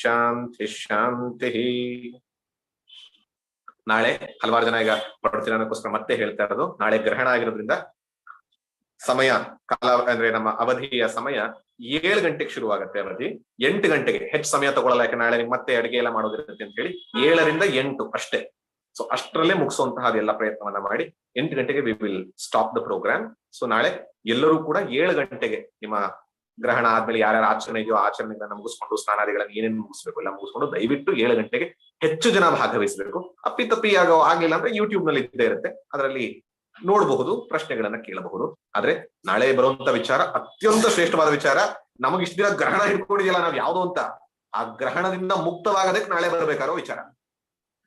ಶಾಂತಿ ಶಾಂತಿ ನಾಳೆ ಹಲವಾರು ಜನ ಈಗ ಪಡ್ತೀರ ಅನ್ನೋಕ್ಕೋಸ್ಕರ ಮತ್ತೆ ಹೇಳ್ತಾ ಇರೋದು. ನಾಳೆ ಗ್ರಹಣ ಆಗಿರೋದ್ರಿಂದ ಸಮಯ, ಕಾಲ ಅಂದ್ರೆ ನಮ್ಮ ಅವಧಿಯ ಸಮಯ ಏಳು ಗಂಟೆಗೆ ಶುರುವಾಗುತ್ತೆ ಅವಧಿ. ಎಂಟು ಗಂಟೆಗೆ ಹೆಚ್ಚು ಸಮಯ ತಗೊಳ್ಳಲ್ಲ ಯಾಕೆ ನಾಳೆ ಮತ್ತೆ ಅಡಿಗೆ ಎಲ್ಲ ಮಾಡೋದಿರುತ್ತೆ ಅಂತ ಹೇಳಿ ಏಳರಿಂದ ಎಂಟು ಅಷ್ಟೇ. ಸೊ ಅಷ್ಟರಲ್ಲೇ ಮುಗಿಸುವಂತಹ ಅದೆಲ್ಲ ಪ್ರಯತ್ನವನ್ನ ಮಾಡಿ ಎಂಟು ಗಂಟೆಗೆ we will stop the programme so ನಾಳೆ ಎಲ್ಲರೂ ಕೂಡ ಏಳು ಗಂಟೆಗೆ ನಿಮ್ಮ ಗ್ರಹಣ ಆದ್ಮೇಲೆ ಯಾರ್ಯಾರ ಆಚರಣೆ ಇದೆಯೋ ಆಚರಣೆಗಳನ್ನ ಮುಗಿಸ್ಕೊಂಡು ಸ್ನಾನಾದಿಗಳನ್ನ ಏನೇನು ಮುಗಿಸ್ಬೇಕು ಎಲ್ಲ ಮುಗಿಸ್ಕೊಂಡು ದಯವಿಟ್ಟು ಏಳು ಗಂಟೆಗೆ ಹೆಚ್ಚು ಜನ ಭಾಗವಹಿಸಬೇಕು. ಅಪ್ಪಿತಪ್ಪಿ ಆಗೋ ಆಗ್ಲಿಲ್ಲ ಅಂದ್ರೆ ಯೂಟ್ಯೂಬ್ನಲ್ಲಿ ಇದ್ದೇ ಇರುತ್ತೆ. ಅದರಲ್ಲಿ ನೋಡಬಹುದು, ಪ್ರಶ್ನೆಗಳನ್ನ ಕೇಳಬಹುದು. ಆದ್ರೆ ನಾಳೆ ಬರುವಂತ ವಿಚಾರ ಅತ್ಯಂತ ಶ್ರೇಷ್ಠವಾದ ವಿಚಾರ. ನಮಗೆ ಇಷ್ಟ ದಿನ ಗ್ರಹಣ ಹಿಡ್ಕೊಂಡಿದೆಯಲ್ಲ ನಾವ್ ಯಾವ್ದು ಅಂತ. ಆ ಗ್ರಹಣದಿಂದ ಮುಕ್ತವಾಗದಕ್ಕೆ ನಾಳೆ ಬರಬೇಕಾರೋ ವಿಚಾರ.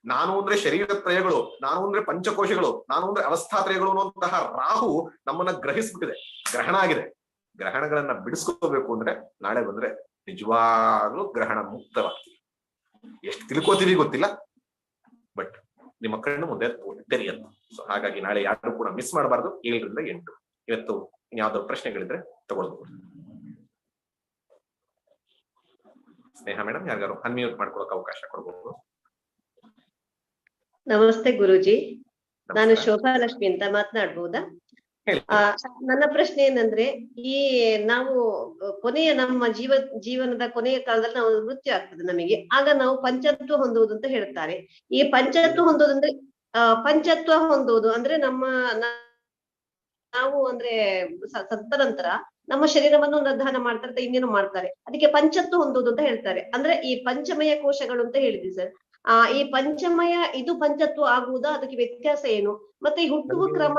ನಾನು ಅಂದ್ರೆ ಶರೀರ ತ್ರಯಗಳು ನಾನು ಅಂದ್ರೆ ಪಂಚಕೋಶಗಳು, ನಾನು ಅಂದ್ರೆ ಅವಸ್ಥಾತ್ರಯಗಳು ಅನ್ನುವಂತಹ ರಾಹು ನಮ್ಮನ್ನ ಗ್ರಹಿಸ್ಬಿಟ್ಟಿದೆ. ಗ್ರಹಣ ಆಗಿದೆ. ಗ್ರಹಣಗಳನ್ನ ಬಿಡಿಸ್ಕೋಬೇಕು ಅಂದ್ರೆ ನಾಳೆ ಬಂದ್ರೆ ನಿಜವಾಗ್ಲೂ ಗ್ರಹಣ ಮುಕ್ತವಾಗ್ತೀವಿ. ಎಷ್ಟು ತಿಳ್ಕೊತೀವಿ ಗೊತ್ತಿಲ್ಲ ಬಟ್ ನಿಮ್ಮ ಕಣ್ಣು ಮುಂದೆ ತೆರೆಯಲ್ಲ ಸೊ ಹಾಗಾಗಿ ನಾಳೆ ಯಾರು ಕೂಡ ಮಿಸ್ ಮಾಡಬಾರ್ದು. ಏಳರಿಂದ ಎಂಟು. ಇವತ್ತು ಇನ್ಯಾವ್ದಾದ್ರು ಪ್ರಶ್ನೆಗಳಿದ್ರೆ ತಗೊಳ್ಬಹುದು ಸ್ನೇಹ ಮೇಡಮ್ ಯಾರಿಗಾರು ಅನ್ಮ್ಯೂಟ್ ಮಾಡ್ಕೊಳಕ್ ಅವಕಾಶ ಕೊಡ್ಬೋದು? ನಮಸ್ತೆ ಗುರುಜಿ. ನಾನು ಶೋಭಾಲಕ್ಷ್ಮಿ ಶೋಭಾ ಲಕ್ಷ್ಮಿ ಅಂತ ಆ ನನ್ನ ಪ್ರಶ್ನೆ ಏನಂದ್ರೆ, ಈ ನಾವು, ಕೊನೆಯ ನಮ್ಮ ಜೀವ, ಜೀವನದ ಕೊನೆಯ ಕಾಲದಲ್ಲಿ ನಾವು ಮೃತ್ಯು ಆಗ್ತದೆ ನಮಗೆ. ಆಗ ನಾವು ಪಂಚತ್ವ ಹೊಂದುವುದು ಅಂತ ಹೇಳ್ತಾರೆ. ಈ ಪಂಚತ್ವ ಹೊಂದುವುದಂದ್ರೆ ಆ, ಪಂಚತ್ವ ಹೊಂದುವುದು ಅಂದ್ರೆ ನಮ್ಮ ನಾವು ಅಂದ್ರೆ ಸ- ಸತ್ತ ನಂತರ ನಮ್ಮ ಶರೀರವನ್ನು ನಿರ್ಧಾರ ಮಾಡ್ತಾರೆ ಇನ್ನೇನು ಮಾಡ್ತಾರೆ. ಅದಕ್ಕೆ ಪಂಚತ್ವ ಹೊಂದುವುದು ಅಂತ ಹೇಳ್ತಾರೆ. ಅಂದ್ರೆ ಈ ಪಂಚಮಯ ಕೋಶಗಳು ಅಂತ ಹೇಳಿದ್ವಿ ಸರ್. ಆ ಈ ಪಂಚಮಯ ಇದು ಪಂಚತ್ವ ಆಗುವುದಾ? ಅದಕ್ಕೆ ವ್ಯತ್ಯಾಸ ಏನು? ಮತ್ತೆ ಈ ಹುಟ್ಟುವ ಕ್ರಮ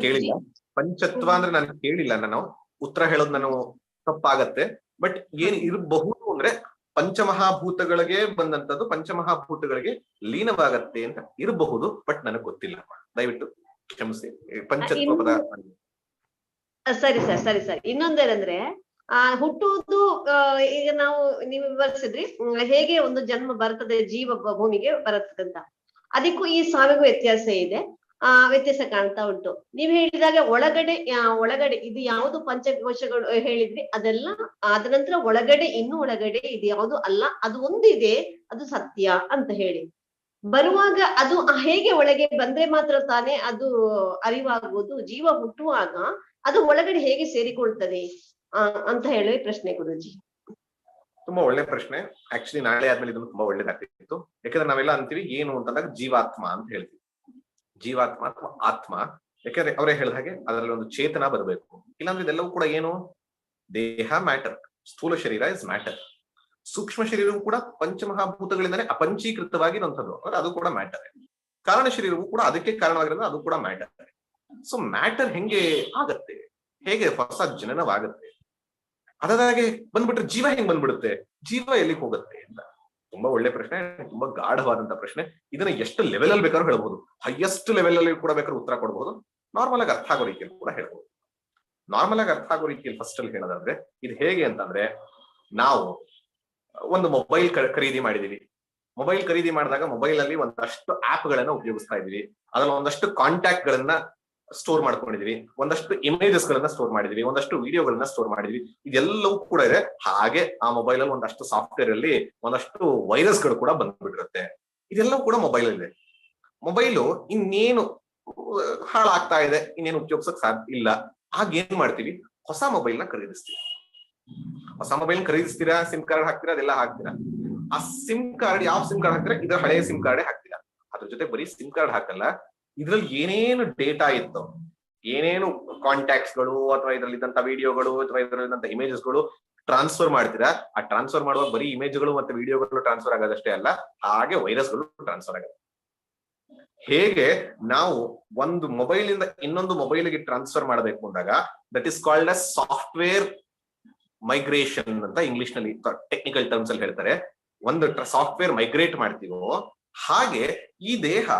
ಕೇಳಿಲ್ಲ. ಪಂಚತ್ವ ಅಂದ್ರೆ ನಾನು ಕೇಳಿಲ್ಲ ನಾನು ಉತ್ತರ ಹೇಳೋದು ನಾನು ತಪ್ಪಾಗತ್ತೆ. ಬಟ್ ಏನ್ ಇರಬಹುದು ಅಂದ್ರೆ ಪಂಚಮಹಾಭೂತಗಳಿಗೆ ಬಂದಂತದ್ದು ಪಂಚಮಹಾಭೂತಗಳಿಗೆ ಲೀನವಾಗತ್ತೆ ಅಂತ ಇರಬಹುದು ಬಟ್ ನನಗೆ ಗೊತ್ತಿಲ್ಲ. ದಯವಿಟ್ಟು ಕ್ಷಮಿಸಿ. ಪಂಚತ್ವ ಪದ ಸರಿ ಸರ್ ಸರಿ ಸರ್. ಇನ್ನೊಂದೇನಂದ್ರೆ ಆ, ಹುಟ್ಟುವುದು ಈಗ ನಾವು ನೀವು ವಿವರಿಸಿದ್ರಿ ಹೇಗೆ ಒಂದು ಜನ್ಮ ಬರ್ತದೆ, ಜೀವ ಭೂಮಿಗೆ ಬರುತ್ತದೆ ಅಂತ ಅದಕ್ಕೂ ಈ ಸಾವಿಗೂ ವ್ಯತ್ಯಾಸ ಇದೆ. ಆ, ವ್ಯತ್ಯಾಸ ಕಾಣ್ತಾ ಉಂಟು. ನೀವು ಹೇಳಿದಾಗ ಒಳಗಡೆ ಒಳಗಡೆ ಇದು ಯಾವುದು ಪಂಚಕೋಶಗಳು ಹೇಳಿದ್ರಿ, ಅದೆಲ್ಲ ಆದ ನಂತರ ಒಳಗಡೆ, ಇನ್ನು ಒಳಗಡೆ ಇದು ಯಾವುದು ಅಲ್ಲ, ಅದು ಒಂದಿದೆ, ಅದು ಸತ್ಯ ಅಂತ ಹೇಳಿ. ಬರುವಾಗ ಅದು ಹೇಗೆ ಒಳಗೆ ಬಂದ್ರೆ ಮಾತ್ರ ತಾನೇ ಅದು ಅರಿವಾಗುವುದು, ಜೀವ ಹುಟ್ಟುವಾಗ ಅದು ಒಳಗಡೆ ಹೇಗೆ ಸೇರಿಕೊಳ್ತದೆ? ಅಂತ ಹೇಳಿ ಪ್ರಶ್ನೆ ಗುರುಜಿ. ತುಂಬಾ ಒಳ್ಳೆ ಪ್ರಶ್ನೆ. ಆಕ್ಚುಲಿ ನಾಳೆ ಆದ್ಮೇಲೆ ಇದನ್ನು ತುಂಬಾ ಒಳ್ಳೇದಾಗ್ತಿತ್ತು. ಯಾಕಂದ್ರೆ ನಾವೆಲ್ಲ ಅಂತೀವಿ, ಏನು ಅಂತಂದಾಗ ಜೀವಾತ್ಮ ಅಂತ ಹೇಳ್ತೀವಿ. ಜೀವಾತ್ಮ ಅಥವಾ ಆತ್ಮ. ಯಾಕಂದ್ರೆ ಅವರೇ ಹೇಳಿದ ಹಾಗೆ ಅದರಲ್ಲಿ ಒಂದು ಚೇತನ ಬರಬೇಕು. ಇಲ್ಲಾಂದ್ರೆ ಇದೆಲ್ಲವೂ ಕೂಡ ಏನು? ದೇಹ ಮ್ಯಾಟರ್ ಸ್ಥೂಲ ಶರೀರ ಇಸ್ ಮ್ಯಾಟರ್ ಸೂಕ್ಷ್ಮ ಶರೀರವು ಕೂಡ ಪಂಚಮಹಾಭೂತಗಳಿಂದಲೇ ಅಪಂಚೀಕೃತವಾಗಿರುವಂಥದ್ದು ಅಂದ್ರೆ ಅದು ಕೂಡ ಮ್ಯಾಟರ್ ಕಾರಣ ಶರೀರವು ಕೂಡ ಅದಕ್ಕೆ ಕಾರಣವಾಗಿರೋದ್ರೆ ಅದು ಕೂಡ ಮ್ಯಾಟರ್ ಸೊ ಮ್ಯಾಟರ್ ಹೆಂಗೆ ಆಗತ್ತೆ? ಹೇಗೆ ಹೊಸ ಜನನವಾಗತ್ತೆ? ಅದಾದಾಗೆ ಬಂದ್ಬಿಟ್ರೆ ಜೀವ ಹೆಂಗ್ ಬಂದ್ಬಿಡುತ್ತೆ? ಜೀವ ಎಲ್ಲಿಗೆ ಹೋಗುತ್ತೆ ಅಂತ. ತುಂಬಾ ಒಳ್ಳೆ ಪ್ರಶ್ನೆ, ತುಂಬಾ ಗಾಢವಾದಂತ ಪ್ರಶ್ನೆ. ಇದನ್ನ ಎಷ್ಟು ಲೆವೆಲ್ ಅಲ್ಲಿ ಬೇಕಾದ್ರೂ ಹೇಳ್ಬಹುದು ಹೈಯೆಸ್ಟ್ ಲೆವೆಲ್ ಅಲ್ಲಿ ಕೂಡ ಬೇಕಾದ್ರೂ ಉತ್ತರ ಕೊಡಬಹುದು ನಾರ್ಮಲ್ ಆಗಿ ಅರ್ಥ ಆಗೋ ರೀತಿಯಲ್ಲಿ ಕೂಡ ಹೇಳ್ಬಹುದು ನಾರ್ಮಲ್ ಆಗಿ ಅರ್ಥ ಆಗೋ ರೀತಿಯಲ್ಲಿ ಫಸ್ಟ್ ಅಲ್ಲಿ ಹೇಳೋದಾದ್ರೆ, ಇದು ಹೇಗೆ ಅಂತಂದ್ರೆ, ನಾವು ಒಂದು ಮೊಬೈಲ್ ಖರೀದಿ ಮಾಡಿದೀವಿ. ಮೊಬೈಲ್ ಖರೀದಿ ಮಾಡಿದಾಗ ಮೊಬೈಲ್ ಅಲ್ಲಿ ಒಂದಷ್ಟು ಆಪ್ ಗಳನ್ನ ಉಪಯೋಗಿಸ್ತಾ ಇದೀವಿ ಅದ್ರಲ್ಲಿ ಒಂದಷ್ಟು ಕಾಂಟ್ಯಾಕ್ಟ್ ಗಳನ್ನ ಸ್ಟೋರ್ ಮಾಡ್ಕೊಂಡಿದೀವಿ. ಒಂದಷ್ಟು ಇಮೇಜಸ್ ಗಳನ್ನ ಸ್ಟೋರ್ ಮಾಡಿದೀವಿ. ಒಂದಷ್ಟು ವಿಡಿಯೋಗಳನ್ನ ಸ್ಟೋರ್ ಮಾಡಿದೀವಿ. ಇದೆಲ್ಲವೂ ಕೂಡ ಇದೆ. ಹಾಗೆ ಆ ಮೊಬೈಲ್ ಅಲ್ಲಿ ಒಂದಷ್ಟು ಸಾಫ್ಟ್ವೇರ್ ಅಲ್ಲಿ ಒಂದಷ್ಟು ವೈರಸ್ಗಳು ಕೂಡ ಬಂದ್ಬಿಟ್ಟಿರುತ್ತೆ. ಇದೆಲ್ಲವೂ ಕೂಡ ಮೊಬೈಲ್ ಇದೆ. ಮೊಬೈಲು ಇನ್ನೇನು ಹಾಳಾಗ್ತಾ ಇದೆ, ಇನ್ನೇನು ಉಪಯೋಗಿಸಕ್ ಸಾಧ್ಯ ಇಲ್ಲ. ಆಗ ಏನ್ ಮಾಡ್ತೀವಿ? ಹೊಸ ಮೊಬೈಲ್ನ ಖರೀದಿಸ್ತೀವಿ. ಹೊಸ ಮೊಬೈಲ್ ಖರೀದಿಸ್ತೀರಾ? ಸಿಮ್ ಕಾರ್ಡ್ ಹಾಕ್ತೀರಾ? ಅದೆಲ್ಲ ಹಾಕ್ತೀರಾ? ಆ ಸಿಮ್ ಕಾರ್ಡ್ ಯಾವ ಸಿಮ್ ಕಾರ್ಡ್ ಹಾಕ್ತೀರಾ? ಇದ್ರ ಹಳೆಯ ಸಿಮ್ ಕಾರ್ಡೇ ಹಾಕ್ತೀರಾ? ಅದ್ರ ಜೊತೆ ಬರೀ ಸಿಮ್ ಕಾರ್ಡ್ ಹಾಕಲ್ಲ. ಇದ್ರಲ್ಲಿ ಏನೇನು ಡೇಟಾ ಇತ್ತು? ಏನೇನು ಕಾಂಟ್ಯಾಕ್ಟ್ಸ್ಗಳು ಅಥವಾ ಇದರಲ್ಲಿ ಇದ್ದಂತ ವಿಡಿಯೋಗಳು ಅಥವಾ ಇದ್ರಲ್ಲಿದ್ದಂತ ಇಮೇಜಸ್ಗಳು ಟ್ರಾನ್ಸ್ಫರ್ ಮಾಡ್ತೀರಾ? ಆ ಟ್ರಾನ್ಸ್ಫರ್ ಮಾಡುವಾಗ ಬರೀ ಇಮೇಜ್ಗಳು ಮತ್ತೆ ವಿಡಿಯೋಗಳು ಟ್ರಾನ್ಸ್ಫರ್ ಆಗೋದಷ್ಟೇ ಅಲ್ಲ, ಹಾಗೆ ವೈರಸ್ಗಳು ಟ್ರಾನ್ಸ್ಫರ್ ಆಗುತ್ತೆ. ಹೇಗೆ ನಾವು ಒಂದು ಮೊಬೈಲ್ ಇಂದ ಇನ್ನೊಂದು ಮೊಬೈಲ್ಗೆ ಟ್ರಾನ್ಸ್ಫರ್ ಮಾಡಬೇಕು ಅಂದಾಗ that is called a software migration ಅಂತ ಇಂಗ್ಲಿಷ್ನಲ್ಲಿ ಟೆಕ್ನಿಕಲ್ ಟರ್ಮ್ಸ್ ಅಲ್ಲಿ ಹೇಳ್ತಾರೆ. ಒಂದು ಸಾಫ್ಟ್ವೇರ್ ಮೈಗ್ರೇಟ್ ಮಾಡ್ತೀವೋ ಹಾಗೆ ಈ ದೇಹ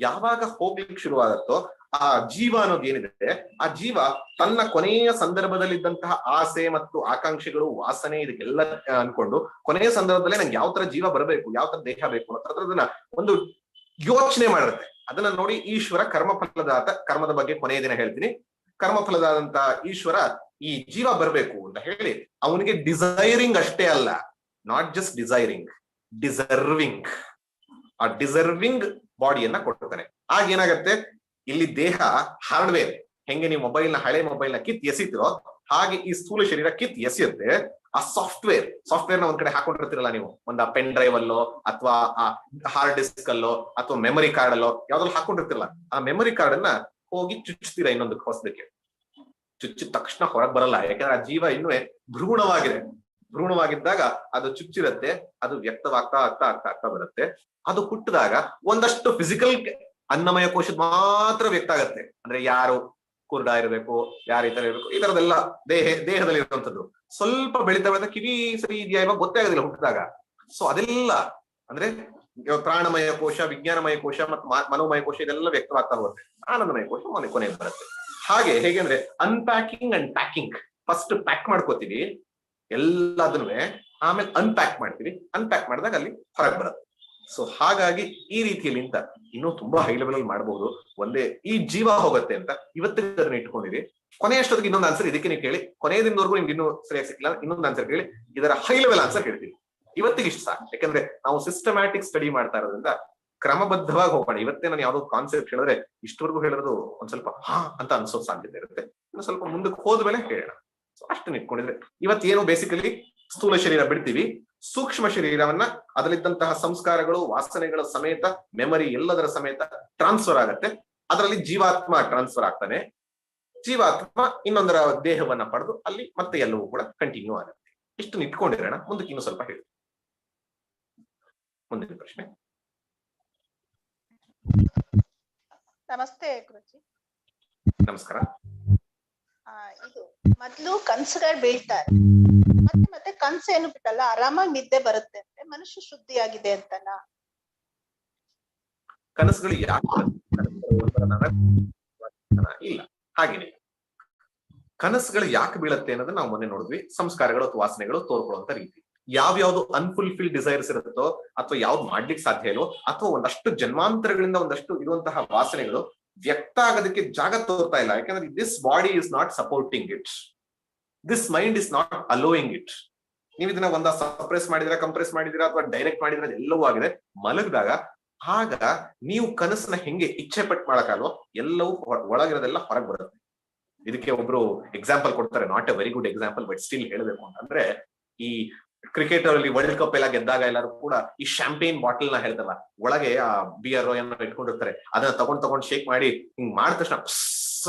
ಯಾವಾಗ ಹೋಗ್ಲಿಕ್ಕೆ ಶುರುವಾಗತ್ತೋ ಆ ಜೀವ ಅನ್ನೋದು ಏನಿದೆ, ಆ ಜೀವ ತನ್ನ ಕೊನೆಯ ಸಂದರ್ಭದಲ್ಲಿದ್ದಂತಹ ಆಸೆ ಮತ್ತು ಆಕಾಂಕ್ಷೆಗಳು, ವಾಸನೆ ಇದಕ್ಕೆಲ್ಲ ಅನ್ಕೊಂಡು ಕೊನೆಯ ಸಂದರ್ಭದಲ್ಲಿ ನಂಗೆ ಯಾವ ತರ ಜೀವ ಬರಬೇಕು, ಯಾವ ತರ ದೇಹ ಬೇಕು ಅನ್ನೋದನ್ನ ಒಂದು ಯೋಚನೆ ಮಾಡಿರುತ್ತೆ ಅದನ್ನ ನೋಡಿ ಈಶ್ವರ ಕರ್ಮಫಲದಾತ, ಕರ್ಮದ ಬಗ್ಗೆ ಕೊನೆಯ ದಿನ ಹೇಳ್ತೀನಿ. ಕರ್ಮಫಲದಾದಂತಹ ಈಶ್ವರ ಈ ಜೀವ ಬರಬೇಕು ಅಂತ ಹೇಳಿ ಅವನಿಗೆ ಡಿಸೈರಿಂಗ್ ಅಷ್ಟೇ ಅಲ್ಲ ನಾಟ್ ಜಸ್ಟ್ ಡಿಸೈರಿಂಗ್ ಡಿಸರ್ವಿಂಗ್ ಆ ಡಿಸರ್ವಿಂಗ್ ಬಾಡಿಯನ್ನ ಕೊಡ್ತಾನೆ. ಆಗ ಏನಾಗತ್ತೆ? ಇಲ್ಲಿ ದೇಹ ಹಾರ್ಡ್ವೇರ್ ಹೆಂಗೆ ನೀವು ಮೊಬೈಲ್ನ ಹಳೆ ಮೊಬೈಲ್ನ ಕಿತ್ ಎಸಿತಿರೋ, ಹಾಗೆ ಈ ಸ್ಥೂಲ ಶರೀರ ಕಿತ್ ಎಸಿಯುತ್ತೆ. ಆ ಸಾಫ್ಟ್ವೇರ್ ಸಾಫ್ಟ್ವೇರ್ನ ಒಂದ್ ಕಡೆ ಹಾಕೊಂಡಿರ್ತೀರಲ್ಲ ನೀವು. ಒಂದ್ ಪೆನ್ ಡ್ರೈವ್ ಅಲ್ಲೋ, ಅಥವಾ ಆ ಹಾರ್ಡ್ ಡಿಸ್ಕ್ ಅಲ್ಲೋ, ಅಥವಾ ಮೆಮೊರಿ ಕಾರ್ಡ್ ಅಲ್ಲೋ, ಯಾವ್ದ್ರಲ್ಲಿ ಹಾಕೊಂಡಿರ್ತಿರಲ್ಲ, ಆ ಮೆಮೊರಿ ಕಾರ್ಡ್ ಅನ್ನ ಹೋಗಿ ಚುಚ್ತೀರಾ ಇನ್ನೊಂದು ಹೊಸದಕ್ಕೆ? ಚುಚ್ಚಿದ ತಕ್ಷಣ ಹೊರಗ್ ಬರಲ್ಲ. ಯಾಕಂದ್ರೆ ಆ ಜೀವ ಇನ್ನೂ ಭ್ರೂಣವಾಗಿದೆ. ಭ್ರೂಣವಾಗಿದ್ದಾಗ ಅದು ಚುಚ್ಚಿರತ್ತೆ, ಅದು ವ್ಯಕ್ತವಾಗ್ತಾ ಆಗ್ತಾ ಆಗ್ತಾ ಆಗ್ತಾ ಬರುತ್ತೆ. ಅದು ಹುಟ್ಟಿದಾಗ ಒಂದಷ್ಟು ಫಿಸಿಕಲ್ ಅನ್ನಮಯ ಕೋಶದ ಮಾತ್ರ ವ್ಯಕ್ತ ಆಗತ್ತೆ. ಅಂದ್ರೆ ಯಾರು ಕುರುಡ ಇರಬೇಕು, ಯಾರು ಈ ತರ ಇರಬೇಕು, ಈ ತರದೆಲ್ಲ ದೇಹ, ದೇಹದಲ್ಲಿ ಇರುವಂತದ್ದು ಸ್ವಲ್ಪ ಬೆಳೀತಾ ಬೆಳೀತಾ ಕಿವಿ ಸರಿ ಇದೆಯಾ ಇವಾಗ ಗೊತ್ತೇ ಆಗೋದಿಲ್ಲ ಹುಟ್ಟಿದಾಗ. ಸೊ ಅದೆಲ್ಲ ಅಂದ್ರೆ ಪ್ರಾಣಮಯ ಕೋಶ, ವಿಜ್ಞಾನಮಯ ಕೋಶ ಮತ್ತು ಮನೋಮಯ ಕೋಶ ಇದೆಲ್ಲ ವ್ಯಕ್ತವಾಗ್ತಾ ಹೋಗುತ್ತೆ ಆನಂದಮಯ ಕೋಶ ಮನೆ ಕೊನೆಗೆ ಬರುತ್ತೆ. ಹಾಗೆ ಹೇಗೆ ಅಂದ್ರೆ unpacking and packing first pack ಮಾಡ್ಕೋತೀವಿ. ಎಲ್ಲದನ್ನು ಆಮೇಲೆ ಅನ್ಪ್ಯಾಕ್ ಮಾಡ್ತೀವಿ ಅನ್ಪ್ಯಾಕ್ ಮಾಡಿದಾಗ ಅಲ್ಲಿ ಹೊರಗೆ ಬರುತ್ತೆ. ಸೊ ಹಾಗಾಗಿ ಈ ರೀತಿಯಲ್ಲಿ ಇಂತ ಇನ್ನೂ ತುಂಬಾ ಹೈ ಲೆವೆಲ್ ಅಲ್ಲಿ ಮಾಡಬಹುದು. ಒಂದೇ ಈ ಜೀವ ಹೋಗುತ್ತೆ ಅಂತ ಇವತ್ತಿಗೆ ಅದನ್ನ ಇಟ್ಕೊಂಡಿರಿ. ಕೊನೆಯಷ್ಟೊತ್ತಿಗೆ ಇನ್ನೊಂದು ಆನ್ಸರ್ ಇದಕ್ಕೆ ನೀವು ಕೇಳಿ. ಕೊನೆಯ ದಿನದವರೆಗೂ ನಿಮ್ಗೆ ಇನ್ನೂ ಸರಿಯಾಗಿ ಸಿಕ್ಕಿಲ್ಲ ಇನ್ನೊಂದು ಆನ್ಸರ್ ಕೇಳಿ. ಇದರ ಹೈ ಲೆವೆಲ್ ಆನ್ಸರ್ ಹೇಳ್ತೀವಿ ಇವತ್ತಿಗೆ ಇಷ್ಟ ಸಾಕು. ಯಾಕಂದ್ರೆ ನಾವು ಸಿಸ್ಟಮ್ಯಾಟಿಕ್ ಸ್ಟಡಿ ಮಾಡ್ತಾ ಇರೋದ್ರಿಂದ ಕ್ರಮಬದ್ಧವಾಗಿ ಹೋಗೋಣ ಇವತ್ತೇ ನಾನು ಯಾವ್ದೋ ಕಾನ್ಸೆಪ್ಟ್ ಹೇಳಿದ್ರೆ ಇಷ್ಟವರೆಗೂ ಹೇಳೋದು ಒಂದ್ ಸ್ವಲ್ಪ ಹಾ ಅಂತ ಅನ್ಸೋ ಸಾಧ್ಯತೆ ಇರುತ್ತೆ. ಇನ್ನು ಸ್ವಲ್ಪ ಮುಂದಕ್ಕೆ ಹೋದ್ಮೇಲೆ ಹೇಳೋಣ. ಅಷ್ಟನ್ನ ಇಟ್ಕೊಂಡಿದ್ರೆ ಇವತ್ತೇನು ಬೇಸಿಕಲಿ ಸ್ಥೂಲ ಶರೀರ ಬಿಡ್ತೀವಿ. ಸೂಕ್ಷ್ಮ ಶರೀರವನ್ನ ಅದರಲ್ಲಿದ್ದಂತಹ ಸಂಸ್ಕಾರಗಳು ವಾಸನೆಗಳ ಸಮೇತ ಮೆಮರಿ ಎಲ್ಲದರ ಸಮೇತ ಟ್ರಾನ್ಸ್ಫರ್ ಆಗತ್ತೆ. ಅದರಲ್ಲಿ ಜೀವಾತ್ಮ ಟ್ರಾನ್ಸ್ಫರ್ ಆಗ್ತಾನೆ. ಜೀವಾತ್ಮ ಇನ್ನೊಂದರ ದೇಹವನ್ನ ಪಡೆದು ಅಲ್ಲಿ ಮತ್ತೆ ಎಲ್ಲವೂ ಕೂಡ ಕಂಟಿನ್ಯೂ ಆಗುತ್ತೆ. ಇಷ್ಟು ಇಟ್ಕೊಂಡಿರೋಣ ಮುಂದಕ್ಕೆ ಇನ್ನು ಸ್ವಲ್ಪ ಹೇಳಿ. ಮುಂದಿನ ಪ್ರಶ್ನೆ. ನಮಸ್ತೆ ನಮಸ್ಕಾರ. ಇದು ಮೊದ್ಲು ಕನ್ಸುಗಳು ಬೀಳ್ತಾರೆ. ಮತ್ತೆ ಮತ್ತೆ ಕನ್ಸು ಏನು ಬಿಟ್ಟಲ್ಲ, ಆರಾಮಾಗಿ ನಿದ್ದೆ ಬರುತ್ತೆ ಅಂದ್ರೆ ಮನುಷ್ಯ ಶುದ್ಧಿಯಾಗಿದೆ ಅಂತನ. ಕನಸುಗಳು ಇಲ್ಲ. ಹಾಗೇನೆ ಕನಸುಗಳು ಯಾಕೆ ಬೀಳತ್ತೆ ಅನ್ನೋದನ್ನ ನಾವು ಮೊನ್ನೆ ನೋಡಿದ್ವಿ. ಸಂಸ್ಕಾರಗಳು ಅಥವಾ ವಾಸನೆಗಳು ತೋರ್ಕೊಳ್ಳುವಂತ ರೀತಿ. ಯಾವ್ಯಾವ್ದು ಅನ್ಫುಲ್ಫಿಲ್ ಡಿಸೈರ್ಸ್ ಇರುತ್ತೋ ಅಥವಾ ಯಾವ್ದು ಮಾಡ್ಲಿಕ್ಕೆ ಸಾಧ್ಯ ಇಲ್ಲೋ ಅಥವಾ ಒಂದಷ್ಟು ಜನ್ಮಾಂತರಗಳಿಂದ ಒಂದಷ್ಟು ಇರುವಂತಹ ವಾಸನೆಗಳು ವ್ಯಕ್ತ ಆಗೋದಕ್ಕೆ ಜಾಗ ತೋರ್ತಾ ಇಲ್ಲ. ಯಾಕಂದ್ರೆ this body is not supporting it this mind is not allowing it ನೀವು ಇದನ್ನ ಒಂದ ಸಪ್ರೆಸ್ ಮಾಡಿದ್ರೆ ಕಂಪ್ರೆಸ್ ಮಾಡಿದಿರಾ ಅಥವಾ ಡೈರೆಕ್ಟ್ ಮಾಡಿದ್ರೆ ಎಲ್ಲವೂ ಆಗಿದೆ. ಮಲಗಿದಾಗ ಆಗ ನೀವು ಕನಸನ್ನ ಹೆಂಗೆ ಇಚ್ಛೆ ಪಟ್ಟು ಮಾಡಕ್ಕಾಲ್ವೋ ಎಲ್ಲವೂ ಒಳಗಿರೋದೆಲ್ಲ ಹೊರಗೆ ಬರುತ್ತೆ. ಇದಕ್ಕೆ ಒಬ್ರು ಎಕ್ಸಾಂಪಲ್ ಕೊಡ್ತಾರೆ. Not a very good example but still ಹೇಳಬೇಕು ಅಂತಂದ್ರೆ ಈ ಕ್ರಿಕೆಟ್ ಅಲ್ಲಿ ವರ್ಲ್ಡ್ ಕಪ್ ಎಲ್ಲ ಗೆದ್ದಾಗ ಎಲ್ಲರೂ ಕೂಡ ಈ ಶಾಂಪೇನ್ ಬಾಟಲ್ನ ಹೇಳ್ತಲ್ಲ, ಒಳಗೆ ಆ ಬಿಯರ್ ಏನೋ ಇಟ್ಕೊಂಡಿರ್ತಾರೆ. ಅದನ್ನ ತಗೊಂಡ್ ತಗೊಂಡ್ ಶೇಕ್ ಮಾಡಿ ಹಿಂಗ್ ಮಾಡಿದ ತಕ್ಷಣ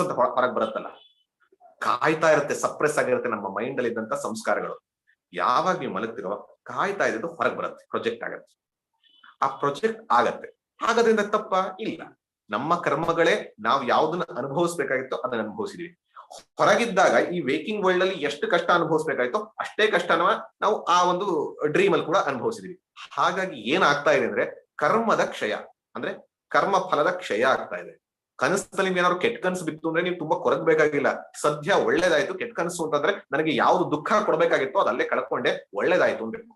ಅಂತ ಹೊರಗೆ ಬರುತ್ತಲ್ಲ. ಕಾಯ್ತಾ ಇರುತ್ತೆ ಸಪ್ರೆಸ್ ಆಗಿರುತ್ತೆ ನಮ್ಮ ಮೈಂಡ್ ಅಲ್ಲಿ ಇದ್ದಂತ ಸಂಸ್ಕಾರಗಳು. ಯಾವಾಗ ನೀವು ಮಲಗ್ತಿರೋ ಕಾಯ್ತಾ ಇದ್ದು ಹೊರಗೆ ಬರುತ್ತೆ ಪ್ರೊಜೆಕ್ಟ್ ಆಗತ್ತೆ. ಆ ಪ್ರೊಜೆಕ್ಟ್ ಆಗತ್ತೆ. ಹಾಗಾದ್ರಿಂದ ತಪ್ಪ? ಇಲ್ಲ. ನಮ್ಮ ಕರ್ಮಗಳೇ ನಾವು ಯಾವ್ದನ್ನ ಅನುಭವಿಸ್ಬೇಕಾಗಿತ್ತೋ ಅದನ್ನ ಅನುಭವಿಸಿದೀವಿ. ಹೊರಗಿದ್ದಾಗ ಈ ವೇಕಿಂಗ್ ವರ್ಲ್ಡ್ ಅಲ್ಲಿ ಎಷ್ಟು ಕಷ್ಟ ಅನುಭವಿಸ್ಬೇಕಾಯ್ತು ಅಷ್ಟೇ ಕಷ್ಟನ ನಾವು ಆ ಒಂದು ಡ್ರೀಮ್ ಅಲ್ಲಿ ಕೂಡ ಅನುಭವಿಸಿದೀವಿ. ಹಾಗಾಗಿ ಏನಾಗ್ತಾ ಇದೆ ಅಂದ್ರೆ ಕರ್ಮದ ಕ್ಷಯ, ಅಂದ್ರೆ ಕರ್ಮ ಫಲದ ಕ್ಷಯ ಆಗ್ತಾ ಇದೆ. ಕನಸಲ್ಲಿ ಏನಾದ್ರು ಕೆಟ್ಟ ಕನಸು ಬಿತ್ತು ಅಂದ್ರೆ ನೀವು ತುಂಬಾ ಕೊರಗಬೇಕಾಗಿಲ್ಲ ಸದ್ಯ ಒಳ್ಳೇದಾಯ್ತು, ಕೆಟ್ಟ ಕನಸು ಅಂತಂದ್ರೆ ನನಗೆ ಯಾವ್ದು ದುಃಖ ಕೊಡ್ಬೇಕಾಗಿತ್ತೋ ಅದಲ್ಲೇ ಕಳ್ಕೊಂಡೆ ಒಳ್ಳೇದಾಯ್ತು ಅನ್ಬೇಕು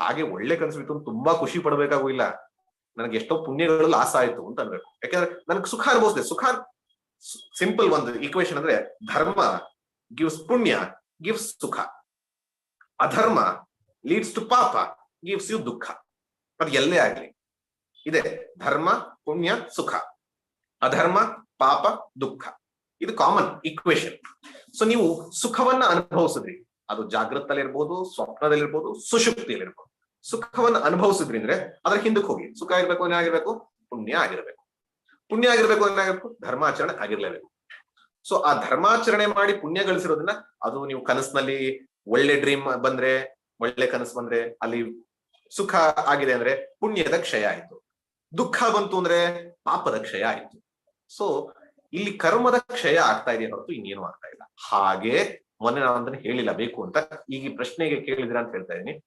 ಹಾಗೆ ಒಳ್ಳೆ ಕನಸು ಬಿತ್ತು ತುಂಬಾ ಖುಷಿ ಪಡ್ಬೇಕಾಗೂ ಇಲ್ಲ. ನನಗೆ ಎಷ್ಟೋ ಪುಣ್ಯಗಳು ಲಾಸ್ ಆಯ್ತು ಅಂತ ಅನ್ಬೇಕು. ಯಾಕಂದ್ರೆ ನನಗೆ ಸುಖ ಅನುಭವಿಸಿದೆ. ಸುಖ ಸಿಂಪಲ್ ಒಂದು ಈಕ್ವೇಶನ್ ಅಂದ್ರೆ ಧರ್ಮ ಗಿವ್ಸ್ ಪುಣ್ಯ, ಗಿವ್ಸ್ ಸುಖ. ಅಧರ್ಮ ಲೀಡ್ಸ್ ಟು ಪಾಪ, ಗಿವ್ಸ್ ಯು ದುಃಖ. ಅದು ಎಲ್ಲೇ ಆಗ್ಲಿ. ಇದೆ ಧರ್ಮ, ಪುಣ್ಯ, ಸುಖ. ಅಧರ್ಮ, ಪಾಪ, ದುಃಖ. ಇದು ಕಾಮನ್ ಈಕ್ವೇಶನ್ ಸೊ ನೀವು ಸುಖವನ್ನ ಅನುಭವಿಸಿದ್ರಿ. ಅದು ಜಾಗೃತಲ್ಲಿರ್ಬೋದು ಸ್ವಪ್ನದಲ್ಲಿರ್ಬೋದು ಸುಷುಪ್ತಿಯಲ್ಲಿರ್ಬೋದು ಸುಖವನ್ನ ಅನುಭವಿಸಿದ್ರಿ ಅಂದ್ರೆ ಅದ್ರ ಹಿಂದಕ್ಕೆ ಹೋಗಿ. ಸುಖ ಇರಬೇಕು ಏನಾಗಿರ್ಬೇಕು ಪುಣ್ಯ ಆಗಿರ್ಬೇಕು ಪುಣ್ಯ ಆಗಿರ್ಬೇಕು ಅಂದ್ರೆ ಆಗಿರ್ಬೇಕು ಧರ್ಮಾಚರಣೆ ಆಗಿರ್ಲೇಬೇಕು. ಸೊ ಆ ಧರ್ಮಾಚರಣೆ ಮಾಡಿ ಪುಣ್ಯ ಗಳಿಸಿರೋದನ್ನ ಅದು ನೀವು ಕನಸಿನಲ್ಲಿ ಒಳ್ಳೆ ಡ್ರೀಮ್ ಬಂದ್ರೆ, ಒಳ್ಳೆ ಕನಸು ಬಂದ್ರೆ, ಅಲ್ಲಿ ಸುಖ ಆಗಿದೆ ಅಂದ್ರೆ ಪುಣ್ಯದ ಕ್ಷಯ ಆಯ್ತು. ದುಃಖ ಬಂತು ಅಂದ್ರೆ ಪಾಪದ ಕ್ಷಯ ಆಯ್ತು. ಸೊ ಇಲ್ಲಿ ಕರ್ಮದ ಕ್ಷಯ ಆಗ್ತಾ ಇದೆ ಹೊರತು ಇನ್ನೇನು ಆಗ್ತಾ ಇಲ್ಲ. ಹಾಗೆ ಮೊನ್ನೆ ನಾನು ಅದನ್ನ ಹೇಳಿಲ್ಲ, ಬೇಕು ಅಂತ. ಈಗ ಈ ಪ್ರಶ್ನೆಗೆ ಕೇಳಿದಿರ ಅಂತ ಹೇಳ್ತಾ ಇದೀನಿ